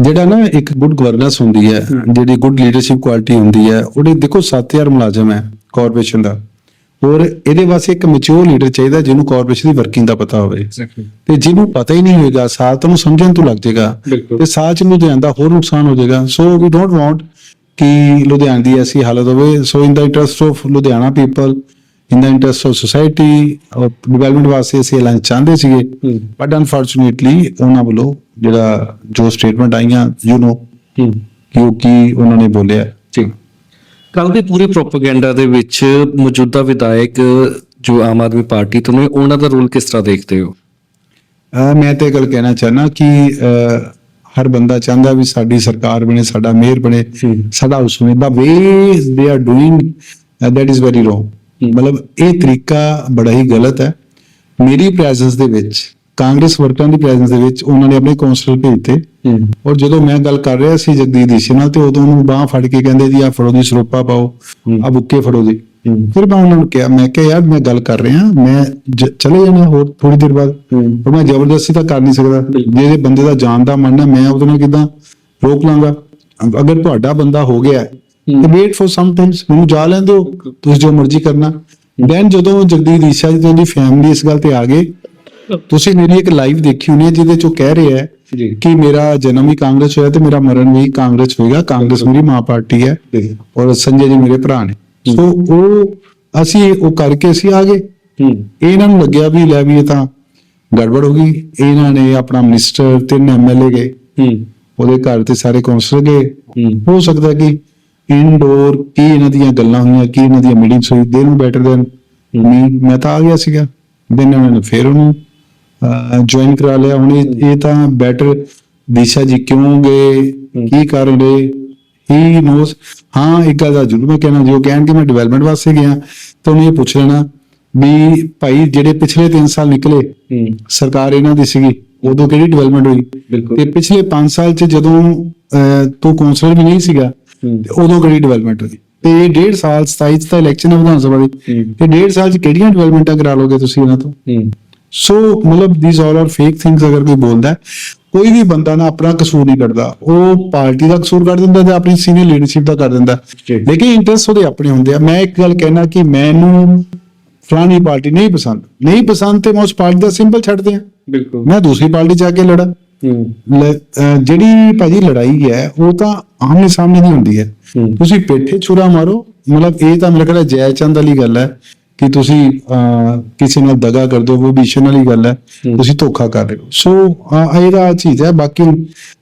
ਜਿਹੜਾ ਨਾ ਇੱਕ ਗੁੱਡ ਗਵਰਨੈਂਸ ਹੁੰਦੀ ਹੈ ਜਿਹੜੀ ਗੁੱਡ ਲੀਡਰਸ਼ਿਪ ਕੁਆਲਿਟੀ ਹੁੰਦੀ ਹੈ ਉਹਦੇ ਦੇਖੋ 7000 ਮੁਲਾਜ਼ਮ ਹੈ ਕਾਰਪੋਰੇਸ਼ਨ ਦਾ। ਔਰ ਇਹਦੇ ਵਾਸਤੇ ਇੱਕ ਮੈਚੁਰ ਲੀਡਰ ਚਾਹੀਦਾ ਜਿਹਨੂੰ ਕਾਰਪੋਰੇਸ਼ਨ ਦੀ ਵਰਕਿੰਗ ਦਾ ਪਤਾ ਹੋਵੇ। ਤੇ ਜਿਹਨੂੰ ਪਤਾ ਹੀ ਨਹੀਂ ਹੋਏਗਾ ਸਾਲ ਤੁਹਾਨੂੰ ਸਮਝਣ ਤੋਂ ਲੱਗ ਜਾਏਗਾ। ਤੇ ਸਾਲ ਚ ਲੁਧਿਆਣਾ ਦਾ ਹੋਰ ਨੁਕਸਾਨ ਹੋ ਜਾਏਗਾ। ਸੋ ਵੀ ਡੋਂਟ ਵਾਂਟ ਕਿ ਲੁਧਿਆਣਾ ਦੀ ਐਸੀ ਹਾਲਤ ਹੋਵੇ। So in the interest of Ludhiana people in the interest of society ਔਰ ਡਿਵੈਲਪਮੈਂਟ ਵਾਸਤੇ ਅਸੀਂ ਐਲਾਨ ਚਾਹੁੰਦੇ ਸੀਗੇ। ਬਟ ਅਨਫੋਰਚੂਨੇਟਲੀ ਉਹਨਾਂ ਵੱਲੋਂ ਜਿਹੜਾ ਜੋ ਸਟੇਟਮੈਂਟ ਆਈਆਂ ਯੂ نو ਹੂੰ। ਕਿ ਉਹ ਕੀ ਉਹਨਾਂ ਨੇ ਬੋਲਿਆ। ਕੱਲ ਦੀ ਪੂਰੀ ਪ੍ਰੋਪਾਗੈਂਡਾ ਦੇ ਵਿੱਚ ਮੌਜੂਦਾ ਵਿਧਾਇਕ ਜੋ ਆਮ ਆਦਮੀ ਪਾਰਟੀ ਤੋਂ ਨੇ ਉਹਨਾਂ ਦਾ ਰੋਲ ਕਿਸ ਤਰ੍ਹਾਂ ਦੇਖਦੇ ਹੋ? ਮੈਂ ਤੇ ਗੱਲ ਕਹਿਣਾ ਚਾਹਨਾ ਕਿ ਹਰ ਬੰਦਾ ਚਾਹੁੰਦਾ ਵੀ ਸਾਡੀ ਸਰਕਾਰ ਬਣੇ ਸਾਡਾ ਮੇਅਰ ਬਣੇ। ਸਾਡਾ ਹਾਊਸ ਬਣੇ the way they are doing that is very wrong ਮਤਲਬ ਇਹ ਤਰੀਕਾ ਬੜਾ ਹੀ ਗਲਤ ਹੈ। ਮੇਰੀ ਪ੍ਰੈਜ਼ੈਂਸ ਦੇ ਵਿੱਚ ਕਾਂਗਰਸ ਵਰਕਰਾਂ ਦੀ ਪ੍ਰੈਜ਼ੈਂਸ ਦੇ ਵਿੱਚ ਉਹਨਾਂ ਨੇ ਆਪਣੇ ਕਾਉਂਸਲਰ ਭੇਜਤੇ। ਔਰ ਜਦੋਂ ਮੈਂ ਗੱਲ ਕਰ ਰਿਹਾ ਸੀ ਜਗਦੀਸ਼ ਦੀਸ਼ੇ ਨਾਲ ਤੇ ਉਦੋਂ ਉਹਨੂੰ ਬਾਹ ਫੜ ਕੇ ਕਹਿੰਦੇ ਜੀ ਆ ਫੜੋ ਦੀ ਸਰੋਪਾ ਪਾਓ ਆ ਬੁੱਕੇ ਫੜੋ ਜੀ। ਫਿਰ ਮੈਂ ਉਹਨਾਂ ਨੂੰ ਕਿਹਾ ਮੈਂ ਕਿਹਾ ਯਾਰ ਮੈਂ ਗੱਲ ਕਰ ਰਿਹਾ ਮੈਂ ਜ- ਚਲੇ ਜਾਣਾ ਹੋਰ ਥੋੜੀ ਦੇਰ ਬਾਅਦ। ਪਰ ਮੈਂ ਜ਼ਬਰਦਸਤੀ ਤਾਂ ਕਰ ਨਹੀਂ ਸਕਦਾ। ਜੇ ਇਹ ਬੰਦੇ ਦਾ ਜਾਨ ਦਾ ਮਨ ਹੈ ਮੈਂ ਉਹਦੇ ਨਾਲ ਕਿਦਾਂ ਰੋਕ ਲਾਂਗਾ? ਅਗਰ ਤੁਹਾਡਾ ਬੰਦਾ ਹੋ ਗਿਆ ਤੇ ਵੇਟ ਫॉर ਸਮ ਟਾਈਮਸ ਮੈਨੂੰ ਜਾ ਲੈਣ ਦਿਓ। ਤੁਸੀਂ ਜੋ ਮਰਜ਼ੀ ਕਰਨਾ। ਦੈਨ ਜਦੋਂ ਜਗਦੀਸ਼ ਦੀਸ਼ਾ ਜੀ ਤੇ ਉਹਦੀ ਫੈਮਿਲੀ ਇਸ ਗੱਲ ਤੇ ਆ ਗਏ ਤੁਸੀਂ ਮੇਰੀ ਇੱਕ ਲਾਈਵ ਦੇਖੀ ਹੋਣੀ ਹੈ ਜਿਹਦੇ ਚ ਉਹ ਕਹਿ ਰਿਹਾ ਹੈ ਕਿ ਮੇਰਾ ਜਨਮ ਵੀ ਕਾਂਗਰਸ ਹੋਇਆ ਤੇ ਮੇਰਾ ਮਰਨ ਵੀ ਕਾਂਗਰਸ ਹੋਏਗਾ ਕਾਂਗਰਸ ਮੇਰੀ ਮਾਂ ਪਾਰਟੀ ਹੈ ਔਰ ਸੰਜੇ ਜੀ ਮੇਰੇ ਭਰਾ ਨੇ। ਸੋ ਉਹ ਅਸੀਂ ਉਹ ਕਰਕੇ ਅਸੀਂ ਆ ਗਏ। ਹੂੰ। ਇਹਨਾਂ ਨੂੰ ਲੱਗਿਆ ਵੀ ਲੈ ਵੀ ਇਹ ਤਾਂ ਗੜਬੜ ਹੋ ਗਈ। ਇਹਨਾਂ ਨੇ ਆਪਣਾ ਮਿਨਿਸਟਰ ਤਿੰਨ ਐਮਐਲਏ ਗਏ। ਹੂੰ। ਉਹਦੇ ਘਰ ਤੇ ਸਾਰੇ ਕੌਂਸਲਰ ਗਏ। ਹੂੰ। ਹੋ ਸਕਦਾ ਕਿ ਇਨਡੋਰ ਕੀ ਇਹਨਾਂ ਦੀਆਂ ਗੱਲਾਂ ਹੋਈਆਂ ਕੀ ਇਹਨਾਂ ਦੀਆਂ ਮੀਟਿੰਗਸ ਹੋਈ ਦੇ ਨੂੰ ਬੈਟਰ ਦੈਨ ਮੈਂ ਤਾਂ ਆ ਗਿਆ ਸੀਗਾ। ਦਿਨ ਉਹਨਾਂ ਨੇ ਫਿਰ ਉਹਨੂੰ ਜੁਆਇਨ ਕਰਾ ਲਿਆ। ਹੁਣ ਇਹ ਇਹ ਤਾਂ ਬੈਟਰ ਦਿਸ਼ਾ ਜੀ ਕਿਉਂ ਗਏ? ਕੀ ਕਾਰਨ ਰਹੇ? ਹੀ ਨੋਸ ਹਾਂ ਇੱਕ ਗੱਲ ਦਾ ਜ਼ਰੂਰ ਮੈਂ ਕਹਿਣਾ ਜੋ ਕਹਿਣ ਕਿ ਮੈਂ ਡਿਵੈਲਪਮੈਂਟ ਵਾਸਤੇ ਗਿਆ ਤਾਂ ਉਹਨੇ ਇਹ ਪੁੱਛ ਲੈਣਾ ਵੀ ਭਾਈ ਜਿਹੜੇ ਪਿਛਲੇ 3 ਸਾਲ ਨਿਕਲੇ ਸਰਕਾਰ ਇਹਨਾਂ ਦੀ ਸੀਗੀ ਉਦੋਂ ਕਿਹੜੀ ਡਿਵੈਲਪਮੈਂਟ ਹੋਈ? ਤੇ ਪਿਛਲੇ 5 ਸਾਲ ਚ ਜਦੋਂ ਤੂੰ ਕਾਉਂਸਲਰ ਵੀ ਨਹੀਂ ਸੀਗਾ। ਤੇ ਉਦੋਂ ਕਿਹੜੀ ਡਿਵੈਲਪਮੈਂਟ ਹੋਈ? ਤੇ ਇਹ ਡੇਢ ਸਾਲ 27 ਚ ਤਾਂ ਇਲੈਕਸ਼ਨ ਹੈ ਵਿਧਾਨ ਸਭਾ ਦੀ। ਤੇ ਡੇਢ ਸਾਲ ਚ ਕਿਹੜੀਆਂ ਡਿਵੈਲਪਮੈਂਟਾਂ ਕਰਾ ਲੋਗੇ ਤੁਸੀਂ ਇਹਨਾਂ ਤੋਂ? ਸੋ ਮਤਲਬ these all are fake things ਅਗਰ ਕੋਈ ਬੋਲਦਾ ਹੈ, ਕੋਈ ਵੀ ਬੰਦਾ ਨਾ ਆਪਣਾ ਕਸੂਰ ਨਹੀਂ ਕੱਢਦਾ ਉਹ ਪਾਰਟੀ ਦਾ ਕਸੂਰ ਕੱਢ ਦਿੰਦਾ ਤੇ ਆਪਣੀ ਸੀਨੀਅਰ ਲੀਡਰਸ਼ਿਪ ਦਾ ਕਰ ਦਿੰਦਾ। ਲੇਕਿਨ ਇੰਟਰਸਟ ਉਹਦੇ ਆਪਣੇ ਹੁੰਦੇ ਆ ਮੈਂ ਇੱਕ ਗੱਲ ਕਹਿਣਾ ਕਿ ਮੈਨੂੰ ਫਲਾਣੀ ਪਾਰਟੀ ਨਹੀਂ ਪਸੰਦ ਨਹੀਂ ਪਸੰਦ ਤੇ ਮੈਂ ਉਸ ਪਾਰਟੀ ਦਾ ਸਿੰਬਲ ਛੱਡ ਦਿਆਂ ਬਿਲਕੁਲ ਮੈਂ ਦੂਸਰੀ ਪਾਰਟੀ ਜਾ ਕੇ ਲੜਾਂ ਜਿਹੜੀ ਭਾਜੀ ਲੜਾਈ ਹੈ ਉਹ ਤਾਂ ਆਮਨੇ ਸਾਹਮਣੇ ਦੀ ਹੁੰਦੀ ਹੈ। ਤੁਸੀਂ ਪੇਠੇ ਛੁਰਾ ਮਾਰੋ ਮਤਲਬ ਇਹ ਤਾਂ ਮੇਰੇ ਖਿਆਲ ਜੈ ਚੰਦ ਵਾਲੀ ਗੱਲ ਹੈ ਕਿ ਤੁਸੀਂ ਕਿਸੇ ਨਾਲ ਦਗਾ ਕਰਦੇ ਹੋ ਉਹ ਵਿਸ਼ਨ ਵਾਲੀ ਗੱਲ ਹੈ। ਤੁਸੀਂ ਧੋਖਾ ਕਰ ਰਹੇ ਹੋ। ਸੋ ਇਹਦਾ ਚੀਜ਼ ਹੈ ਬਾਕੀ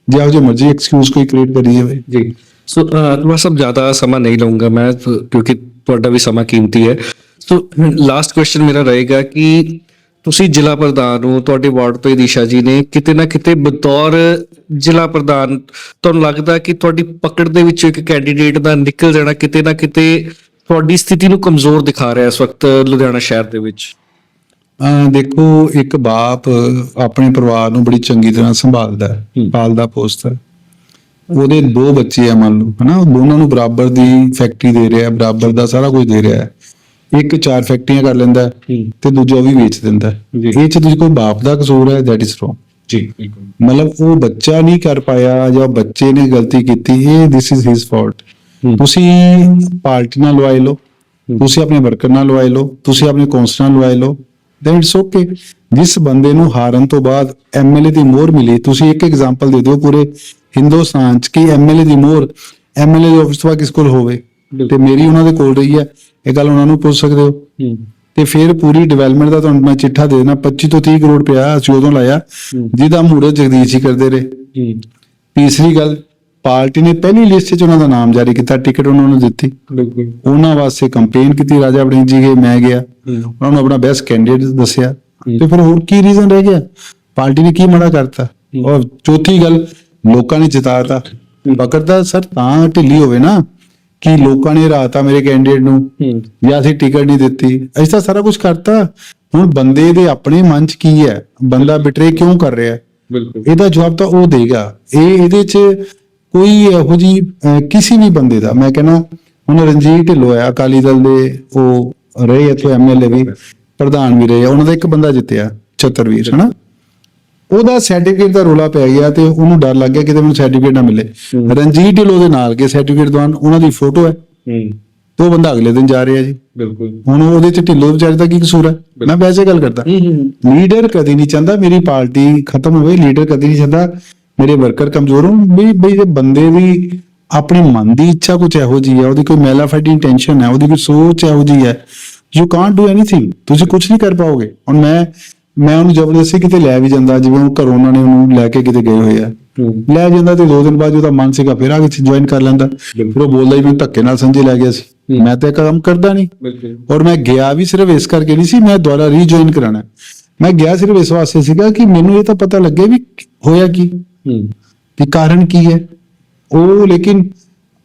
ਜਿਹੋ ਜਿਹੇ ਮਰਜ਼ੀ ਐਕਸਕਿਊਜ਼ ਕੋਈ ਕ੍ਰੀਏਟ ਕਰੀ ਜਾਵੇ। ਜੀ। ਸੋ ਤੁਹਾਡਾ ਸਭ ਜ਼ਿਆਦਾ ਸਮਾਂ ਨਹੀਂ ਲਵਾਂਗਾ ਮੈਂ ਕਿਉਂਕਿ ਤੁਹਾਡਾ ਵੀ ਸਮਾਂ ਕੀਮਤੀ ਹੈ। ਸੋ ਲਾਸਟ ਕੁਐਸਚਨ ਮੇਰਾ ਰਹੇਗਾ ਕਿ ਤੁਸੀਂ ਜ਼ਿਲ੍ਹਾ ਪ੍ਰਧਾਨ ਹੋ ਤੁਹਾਡੇ ਵਾਰਡ ਤੋਂ ਦਿਸ਼ਾ ਜੀ ਨੇ ਕਿਤੇ ਨਾ ਕਿਤੇ ਬਤੌਰ ਜ਼ਿਲ੍ਹਾ ਪ੍ਰਧਾਨ ਤੁਹਾਨੂੰ ਲੱਗਦਾ ਕਿ ਤੁਹਾਡੀ ਪਕੜ ਦੇ ਵਿੱਚੋਂ ਇੱਕ ਕੈਂਡੀਡੇਟ ਦਾ ਨਿਕਲ ਜਾਣਾ ਕਿਤੇ ਨਾ ਕਿਤੇ ਤੁਹਾਡੀ ਸਥਿਤੀ ਨੂੰ ਕਮਜ਼ੋਰ ਦਿਖਾ ਰਿਹਾ ਇਸ ਵਕਤ ਲੁਧਿਆਣਾ ਸ਼ਹਿਰ ਦੇ ਵਿੱਚ ਦੇਖੋ ਇੱਕ ਬਾਪ ਆਪਣੇ ਪਰਿਵਾਰ ਨੂੰ ਬੜੀ ਚੰਗੀ ਤਰ੍ਹਾਂ ਸੰਭਾਲਦਾ ਹੈ। ਪਾਲਦਾ ਪੋਸਦਾ। ਉਹਦੇ ਦੋ ਬੱਚੇ ਆ ਮੰਨ ਲਓ ਹਨਾ ਉਹ ਦੋਨਾਂ ਨੂੰ ਬਰਾਬਰ ਦੀ ਫੈਕਟਰੀ ਦੇ ਰਿਹਾ ਬਰਾਬਰ ਦਾ ਸਾਰਾ ਕੁਝ ਦੇ ਰਿਹਾ ਇੱਕ ਚਾਰ ਫੈਕਟਰੀਆਂ ਕਰ ਲੈਂਦਾ। ਤੇ ਦੂਜਾ ਵੀ ਵੇਚ ਦਿੰਦਾ। ਇਹ ਚ ਤੁਸੀਂ ਕੋਈ ਬਾਪ ਦਾ ਕਸੂਰ ਹੈ ਦੈਟ ਇਜ਼ ਰੋਂਗ ਜੀ ਬਿਲਕੁਲ ਮਤਲਬ ਉਹ ਬੱਚਾ ਨਹੀਂ ਕਰ ਪਾਇਆ ਜਾਂ ਬੱਚੇ ਨੇ ਗਲਤੀ ਕੀਤੀ ਇਹ ਦਿਸ ਇਜ਼ ਹਿਸ ਫਾਲਟ। ਤੁਸੀਂ ਪਾਰਟੀ ਨਾਲ ਲਵਾਈ ਲਓ ਤੁਸੀਂ ਆਪਣੇ ਵਰਕਰ ਨਾਲ ਲਵਾਈ ਲਓ ਤੁਸੀਂ ਆਪਣੇ ਕੌਂਸਲਰ ਨਾਲ ਲਵਾਈ ਲਓ ਦੈਨ ਇਟਸ ਓਕੇ ਜਿਸ ਬੰਦੇ ਨੂੰ ਹਾਰਨ ਤੋਂ ਬਾਅਦ ਐਮਐਲਏ ਦੀ ਮੋਹਰ ਮਿਲੀ ਤੁਸੀਂ ਇੱਕ ਐਗਜ਼ਾਮਪਲ ਦੇ ਦਿਓ ਪੂਰੇ ਹਿੰਦੁਸਤਾਨ ਚ ਕਿ ਐਮਐਲਏ ਦੀ ਮੋਹਰ ਐਮਐਲਏ ਦੇ ਆਫਿਸ ਤੋਂ ਕਿਸ ਕੋਲ ਹੋਵੇ? ਤੇ ਮੇਰੀ ਉਹਨਾਂ ਦੇ ਕੋਲ ਰਹੀ ਹੈ ਇਹ ਗੱਲ ਉਹਨਾਂ ਨੂੰ ਪੁੱਛ ਸਕਦੇ ਹੋ। ਤੇ ਫਿਰ ਪੂਰੀ ਡਿਵੈਲਪਮੈਂਟ ਦਾ ਤੁਹਾਨੂੰ ਮੈਂ ਚਿੱਠਾ ਦੇ ਦੇਣਾ 25 ਤੋਂ 30 ਕਰੋੜ ਪਿਆ ਅਸੀਂ ਉਦੋਂ ਲਾਇਆ। ਜਿਹਦਾ ਮੂਰਤ ਜਗਦੀਸ਼ ਹੀ ਕਰਦੇ ਰਹੇ। ਤੀਸਰੀ ਗੱਲ ਪਾਰਟੀ ਨੇ ਪਹਿਲੀ ਲਿਸਟ 'ਚ ਉਹਨਾਂ ਦਾ ਨਾਮ ਜਾਰੀ ਕੀਤਾ ਟਿਕਟ ਉਹਨਾਂ ਨੂੰ ਦਿੱਤੀ। ਬਿਲਕੁਲ। ਉਹਨਾਂ ਵਾਸਤੇ ਕੰਪੇਨ ਕੀਤੀ ਰਾਜਾ ਵੜਿੰਗ ਜੀ ਗਏ ਮੈਂ ਗਿਆ। ਉਹਨਾਂ ਨੂੰ ਆਪਣਾ ਬੈਸਟ ਕੈਂਡੀਡੇਟ ਦੱਸਿਆ। ਤੇ ਫਿਰ ਹੋਰ ਕੀ ਰੀਜ਼ਨ ਰਹਿ ਗਿਆ? ਪਾਰਟੀ ਨੇ ਕੀ ਮਨਾ ਕਰਤਾ। ਔਰ ਚੌਥੀ ਗੱਲ ਲੋਕਾਂ ਨੇ ਜਿਤਾਤਾ। ਬਕਰਦਾ ਸਰ ਤਾਂ ਢਿੱਲੀ ਹੋਵੇ ਨਾ ਕਿ ਲੋਕਾਂ ਨੇ ਰਾਤਾ ਮੇਰੇ ਕੈਂਡੀਡੇਟ ਨੂੰ ਜਾਂ ਅਸੀਂ ਟਿਕਟ ਨਹੀਂ ਦਿੱਤੀ। ਅਸੀਂ ਤਾਂ ਸਾਰਾ ਕੁਝ ਕਰਤਾ। ਹੁਣ ਬੰਦੇ ਦੇ ਆਪਣੇ ਮਨ 'ਚ ਕੀ ਹੈ? ਬੰਦਾ ਬਿਟਰੇ ਕਿਉਂ ਕਰ ਰਿਹਾ? ਹੈ ਬਿਲਕੁਲ। ਇਹਦਾ ਜਵਾਬ ਤਾਂ ਉਹ ਦੇਗਾ। ਇਹ ਇਹਦੇ 'ਚ ਕੋਈ ਇਹੋ ਜੀ ਕਿਸੇ ਵੀ ਬੰਦੇ ਦਾ ਮੈਂ ਕਹਿੰਦਾ ਹੁਣ ਰਣਜੀਤ ਢਿੱਲੋਂ ਆ ਅਕਾਲੀ ਦਲ ਦੇ ਉਹ ਰਹੇ ਇੱਥੇ ਐਮਐਲਏ ਵੀ ਪ੍ਰਧਾਨ ਵੀ ਰਹੇ ਉਹਨਾਂ ਦਾ ਇੱਕ ਬੰਦਾ ਜਿੱਤਿਆ ਛਤਰਵੀਰ ਹਨਾ? ਉਹਦਾ ਸਰਟੀਫਿਕੇਟ ਦਾ ਰੋਲਾ ਪੈ ਗਿਆ ਤੇ ਉਹਨੂੰ ਡਰ ਲੱਗ ਗਿਆ ਕਿਤੇ ਮੈਨੂੰ ਸਰਟੀਫਿਕੇਟ ਨਾ ਮਿਲੇ। ਰਣਜੀਤ ਢਿੱਲੋਂ ਦੇ ਨਾਲ ਕੇ ਸਰਟੀਫਿਕੇਟ ਦਵਾਨ ਉਹਨਾਂ ਦੀ ਫੋਟੋ ਹੈ। ਹੂੰ। ਤੇ ਉਹ ਬੰਦਾ ਅਗਲੇ ਦਿਨ ਜਾ ਰਿਹਾ ਜੀ। ਬਿਲਕੁਲ। ਹੁਣ ਉਹਦੇ ਚ ਢਿੱਲੋਂ ਵਿਚਾਰੇ ਦਾ ਕੀ ਕਸੂਰ ਹੈ? ਮੈਂ ਵੈਸੇ ਗੱਲ ਕਰਦਾ। ਹੂੰ ਲੀਡਰ ਕਦੀ ਨਹੀਂ ਚਾਹੁੰਦਾ ਮੇਰੀ ਪਾਰਟੀ ਖਤਮ ਹੋਵੇ ਲੀਡਰ ਕਦੀ ਨਹੀਂ ਚਾਹੁੰਦਾ। ਮੇਰੇ ਵਰਕਰ ਕਮਜ਼ੋਰ ਹੋਣ ਵੀ ਬਈ ਜੇ ਬੰਦੇ ਦੀ ਆਪਣੀ ਮਨ ਦੀ ਇੱਛਾ ਕੁਝ ਇਹੋ ਜੀ ਹੈ ਉਹਦੀ ਕੋਈ ਮੈਲਾਫਾਈਡ ਇੰਟੈਂਸ਼ਨ ਹੈ ਉਹਦੀ ਕੋਈ ਸੋਚ ਇਹੋ ਜੀ ਹੈ ਯੂ ਕਾਂਟ ਡੂ ਐਨੀਥਿੰਗ ਤੁਸੀਂ ਕੁਝ ਨਹੀਂ ਕਰ ਪਾਓਗੇ। ਹੁਣ ਮੈਂ ਮੈਂ ਉਹਨੂੰ ਜ਼ਬਰਦਸਤੀ ਕਿਤੇ ਲੈ ਵੀ ਜਾਂਦਾ ਜਿਵੇਂ ਉਹ ਘਰੋਂ ਉਹਨਾਂ ਨੇ ਉਹਨੂੰ ਲੈ ਕੇ ਕਿਤੇ ਗਏ ਹੋਏ ਆ। ਲੈ ਜਾਂਦਾ ਤੇ ਦੋ ਦਿਨ ਬਾਅਦ ਉਹਦਾ ਮਨ ਸੀਗਾ ਫਿਰ ਆ ਕੇ ਜੁਆਇਨ ਕਰ ਲੈਂਦਾ। ਫਿਰ ਉਹ ਬੋਲਦਾ ਹੀ ਮੈਂ ਧੱਕੇ ਨਾਲ ਸੰਜੇ ਲੈ ਗਿਆ ਸੀ। ਮੈਂ ਤਾਂ ਕੰਮ ਕਰਦਾ ਨਹੀਂ। ਬਿਲਕੁਲ। ਔਰ ਮੈਂ ਗਿਆ ਵੀ ਸਿਰਫ ਇਸ ਕਰਕੇ ਨਹੀਂ ਸੀ ਮੈਂ ਦੁਬਾਰਾ ਰੀਜੁਆਇਨ ਕਰਾਣਾ। ਮੈਂ ਗਿਆ ਸਿਰਫ ਇਸ ਵਾਸਤੇ ਸੀਗਾ ਕਿ ਮੈਨੂੰ ਇਹ ਤਾਂ ਪਤਾ ਲੱਗੇ ਵੀ ਹੋਇਆ ਕੀ। ਕਿ ਕਾਰਨ ਕੀ ਹੈ? ਉਹ ਲੇਕਿਨ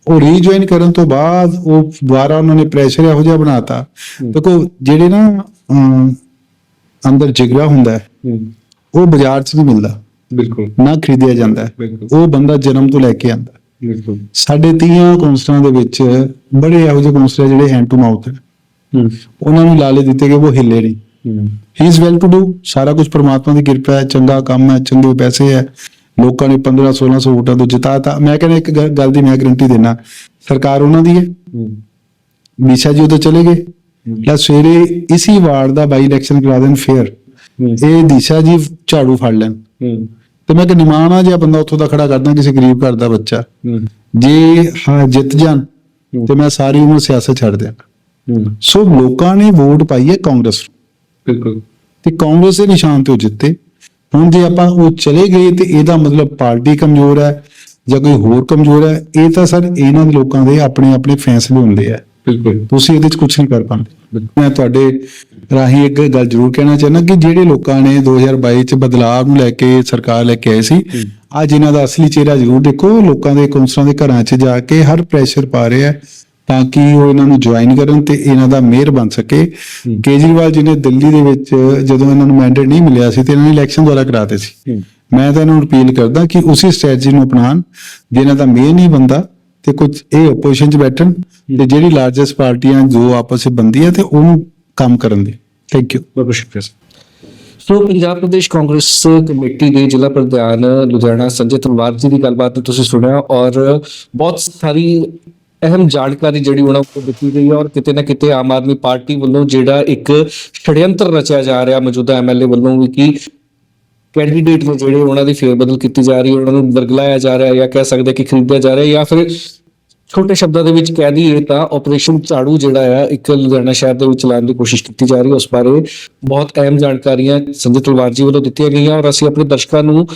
ਉਹ ਰੀਜੁਆਇਨ ਕਰਨ ਤੋਂ ਬਾਅਦ ਉਹ ਦੁਬਾਰਾ ਉਹਨਾਂ ਨੇ ਪ੍ਰੈਸ਼ਰ ਇਹੋ ਜਿਹਾ ਬਣਾਤਾ। ਦੇਖੋ ਜਿਹੜੇ ਨਾ ਅੰਦਰ ਜਿਗਰਾ ਹੁੰਦਾ ਹੈ ਉਹ ਬਾਜ਼ਾਰ 'ਚ ਨਹੀਂ ਮਿਲਦਾ। ਬਿਲਕੁਲ। ਨਾ ਖਰੀਦਿਆ ਜਾਂਦਾ ਉਹ ਬੰਦਾ ਜਨਮ ਤੋਂ ਲੈ ਕੇ ਆਂਦਾ ਬਿਲਕੁਲ। ਸਾਡੇ 30 ਕੌਂਸਲਰਾਂ ਦੇ ਵਿੱਚ ਬੜੇ ਇਹੋ ਜਿਹੇ ਕੌਂਸਲਰ ਜਿਹੜੇ ਹੈਂਡ ਟੂ ਮਾਊਥ ਹੂੰ। ਉਹਨਾਂ ਨੂੰ ਲਾਲੇ ਦਿੱਤੇ ਗਏ ਉਹ ਹਿੱਲੇ ਨਹੀਂ। He. Is well to do ਸਾਰਾ ਕੁਝ ਪ੍ਰਮਾਤਮਾ ਦੀ ਕਿਰਪਾ ਹੈ ਚੰਗਾ ਕੰਮ ਹੈ ਚੰਗੇ ਪੈਸੇ ਹੈ। ਲੋਕਾਂ ਨੇ 15 1600 ਵੋਟਾਂ ਤੋਂ ਜਿਤਾਤਾ ਮੈਂ ਕਹਿੰਦਾ ਇੱਕ ਗੱਲ ਦੀ ਮੈਂ ਗਰੰਟੀ ਦੇਣਾ ਸਰਕਾਰ ਉਹਨਾਂ ਦੀ ਹੈ। ਮੀਸ਼ਾ ਜੀ ਉਦੋਂ ਚਲੇ ਗਏ। ਲੈ ਸਵੇਰੇ ਇਸੀ ਵਾਰਡ ਦਾ ਬਾਈ ਇਲੈਕਸ਼ਨ ਕਰਾ ਦੇਣ ਫੇਰ ਇਹ ਦਿਸ਼ਾ ਜੀ ਝਾੜੂ ਫੜ ਲੈਣ। ਤੇ ਮੈਂ ਕਿ ਨਿਮਾਣਾ ਜਿਹਾ ਬੰਦਾ ਉੱਥੋਂ ਦਾ ਖੜਾ ਕਰਦਾ ਕਿਸੇ ਗਰੀਬ ਘਰ ਦਾ ਬੱਚਾ। ਜੇ ਹਾਂ ਜਿੱਤ ਜਾਣ ਤੇ ਮੈਂ ਸਾਰੀ ਉਮਰ ਸਿਆਸਤ ਛੱਡ ਦਿਆਂਗਾ ਹੂੰ ਸੋ ਲੋਕਾਂ ਨੇ ਵੋਟ ਪਾਈ ਹੈ ਕਾਂਗਰਸ ਬਿਲਕੁਲ। ਤੇ ਕਾਂਗਰਸ ਦੇ ਨਿਸ਼ਾਨ ਤੇ ਉਹ ਜਿੱਤੇ। ਹੁਣ ਜੇ ਆਪਾਂ ਉਹ ਚਲੇ ਗਏ ਤੇ ਇਹਦਾ ਮਤਲਬ ਪਾਰਟੀ ਕਮਜ਼ੋਰ ਹੈ ਜਾਂ ਕੋਈ ਹੋਰ ਕਮਜ਼ੋਰ ਹੈ ਇਹ ਤਾਂ ਸਰ ਇਹਨਾਂ ਦੇ ਲੋਕਾਂ ਦੇ ਆਪਣੇ ਆਪਣੇ ਫੈਸਲੇ ਹੁੰਦੇ ਆ। ਬਿਲਕੁਲ। ਤੁਸੀਂ ਇਹਦੇ 'ਚ ਕੁਝ ਨਹੀਂ ਕਰ ਪਾਉਂਦੇ। ਮੈਂ ਤੁਹਾਡੇ ਰਾਹੀਂ ਇੱਕ ਗੱਲ ਜ਼ਰੂਰ ਕਹਿਣਾ ਚਾਹੁੰਦਾ ਕਿ ਜਿਹੜੇ ਲੋਕਾਂ ਨੇ 2022 ਚ ਬਦਲਾਅ ਨੂੰ ਲੈ ਕੇ ਸਰਕਾਰ ਲੈ ਕੇ ਆਏ ਸੀ ਅੱਜ ਇਹਨਾਂ ਦਾ ਅਸਲੀ ਚਿਹਰਾ ਜ਼ਰੂਰ ਦੇਖੋ ਲੋਕਾਂ ਦੇ ਕੌਂਸਲਰਾਂ ਦੇ ਘਰਾਂ 'ਚ ਜਾ ਕੇ ਹਰ ਪ੍ਰੈਸ਼ਰ ਪਾ ਰਹੇ ਤਾਂ ਕਿ ਉਹ ਇਹਨਾਂ ਨੂੰ ਜੁਆਇਨ ਕਰਨ ਤੇ ਇਹਨਾਂ ਦਾ ਮੇਅਰ ਬਣ ਸਕੇ। ਕੇਜਰੀਵਾਲ ਜੀ ਨੇ ਦਿੱਲੀ ਦੇ ਵਿੱਚ ਜਦੋਂ ਇਹਨਾਂ ਨੂੰ ਮੈਂਡੇਟ ਨਹੀਂ ਮਿਲਿਆ ਸੀ ਤੇ ਇਹਨਾਂ ਨੇ ਇਲੈਕਸ਼ਨ ਦੁਆਰਾ ਕਰਾਤੇ ਸੀ। ਮੈਂ ਤਾਂ ਇਹਨਾਂ ਨੂੰ ਅਪੀਲ ਕਰਦਾ ਕਿ ਉਸੇ ਸਟ੍ਰੈਟਜੀ ਨੂੰ ਅਪਣਾਉਣ ਜੇ ਇਹਨਾਂ ਦਾ ਮੇਨ ਨਹੀਂ ਬੰਦਾ ਤੇ ਕੁਝ ਇਹ ਆਪੋਜੀਸ਼ਨ 'ਚ ਬੈਠਣ ਤੇ ਜਿਹੜੀ ਲਾਰਜੈਸਟ ਪਾਰਟੀਆਂ ਜੋ ਆਪਸ ਵਿੱਚ ਬੰਦੀ ਹੈ ਤੇ ਉਹਨੂੰ ਕੰਮ ਕਰਨ ਦੇ। ਥੈਂਕ ਯੂ ਬਹੁਤ ਸ਼ੁਕਰੀਆ sir. So Punjab Pradesh Congress committee ਦੇ ਜ਼ਿਲ੍ਹਾ ਪ੍ਰਧਾਨ ਲੁਧਿਆਣਾ ਸੰਜੇ ਤਲਵਾਰ ਜੀ ਦੀ ਗੱਲਬਾਤ ਤੁਸੀਂ ਸੁਣਿਆ ਔਰ ਬਹੁਤ ਸਾਰੀ ਅਹਿਮ ਜਾਣਕਾਰੀ ਜਿਹੜੀ ਉਹਨਾਂ ਕੋਲ ਦਿੱਤੀ ਗਈ ਹੈ ਔਰ ਕਿਤੇ ਨਾ ਕਿਤੇ ਆਮ ਆਦਮੀ ਪਾਰਟੀ ਵੱਲੋਂ ਜਿਹੜਾ ਇੱਕ ਛੜਯੰਤਰ ਰਚਿਆ ਜਾ ਰਿਹਾ ਮੌਜੂਦਾ ਐਮਐਲਏ ਵੱਲੋਂ ਵੀ ਕਿ ਕੈਂਡੀਡੇਟ ਨੇ ਜਿਹੜੇ ਉਹਨਾਂ ਦੀ ਫੇਰ ਬਦਲ ਕੀਤੀ ਜਾ ਰਹੀ ਹੈ, ਉਹਨਾਂ ਨੂੰ ਵਰਗਲਾਇਆ ਜਾ ਰਿਹਾ ਜਾਂ ਕਹਿ ਸਕਦੇ ਕਿ ਖਰੀਦਿਆ ਜਾ ਰਿਹਾ ਜਾਂ ਫਿਰ ਛੋਟੇ ਸ਼ਬਦਾਂ ਦੇ ਵਿੱਚ ਕਹਿ ਦਈਏ ਤਾਂ ਆਪਰੇਸ਼ਨ ਝਾੜੂ ਜਿਹੜਾ ਆ ਇੱਕ ਲੁਧਿਆਣਾ ਸ਼ਹਿਰ ਦੇ ਵਿੱਚ ਚਲਾਉਣ ਦੀ ਕੋਸ਼ਿਸ਼ ਕੀਤੀ ਜਾ ਰਹੀ ਹੈ, ਉਸ ਬਾਰੇ ਬਹੁਤ ਅਹਿਮ ਜਾਣਕਾਰੀਆਂ ਸੰਜੇ ਤਲਵਾਰ ਜੀ ਵੱਲੋਂ ਦਿੱਤੀਆਂ ਗਈਆਂ ਔਰ ਅਸੀਂ ਆਪਣੇ ਦਰਸ਼ਕਾਂ ਨੂੰ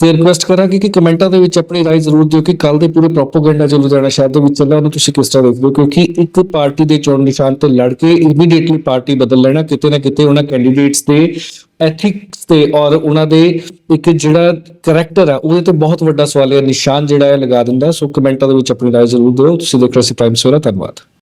ਤੇ ਰਿਕੁਐਸਟ ਕਰਾਂਗੇ ਕਿ ਕਮੈਂਟਾਂ ਦੇ ਵਿੱਚ ਆਪਣੀ رائے ਜ਼ਰੂਰ ਦਿਓ ਕਿ ਕੱਲ ਦੇ ਪੂਰੇ ਪ੍ਰੋਪਾਗੈਂਡਾ ਜੋ ਲੁਧਿਆਣਾ ਸ਼ਹਿਰ ਦੇ ਵਿੱਚ ਚੱਲਿਆ ਉਹਨੂੰ ਤੁਸੀਂ ਕਿਸ ਤਰ੍ਹਾਂ ਦੇਖਦੇ ਹੋ ਕਿਉਂਕਿ ਇੱਕ ਪਾਰਟੀ ਦੇ ਚੋਣ ਨਿਸ਼ਾਨ ਤੇ ਲੜ ਕੇ ਇਮੀਡੀਏਟਲੀ ਪਾਰਟੀ ਬਦਲ ਲੈਣਾ ਕਿਤੇ ਨਾ ਕਿਤੇ ਉਹਨਾਂ ਕੈਂਡੀਡੇਟਸ ਦੇ ਐਥਿਕਸ ਤੇ ਔਰ ਉਹਨਾਂ ਦੇ ਇੱਕ ਜਿਹੜਾ ਕੈਰੈਕਟਰ ਹੈ ਉਹਦੇ ਤੇ ਬਹੁਤ ਵੱਡਾ ਸਵਾਲੀਆ ਨਿਸ਼ਾਨ ਜਿਹੜਾ ਹੈ ਲਗਾ ਦਿੰਦਾ ਹੈ। ਸੋ ਕਮੈਂਟਾਂ ਦੇ ਵਿੱਚ ਆਪਣੀ رائے ਜ਼ਰੂਰ ਦਿਓ ਤੁਸੀਂ ਦੇਖ ਰਹੇ ਸੀ ਪ੍ਰਾਈਮ ਸਵੇਰਾ ਧੰਨਵਾਦ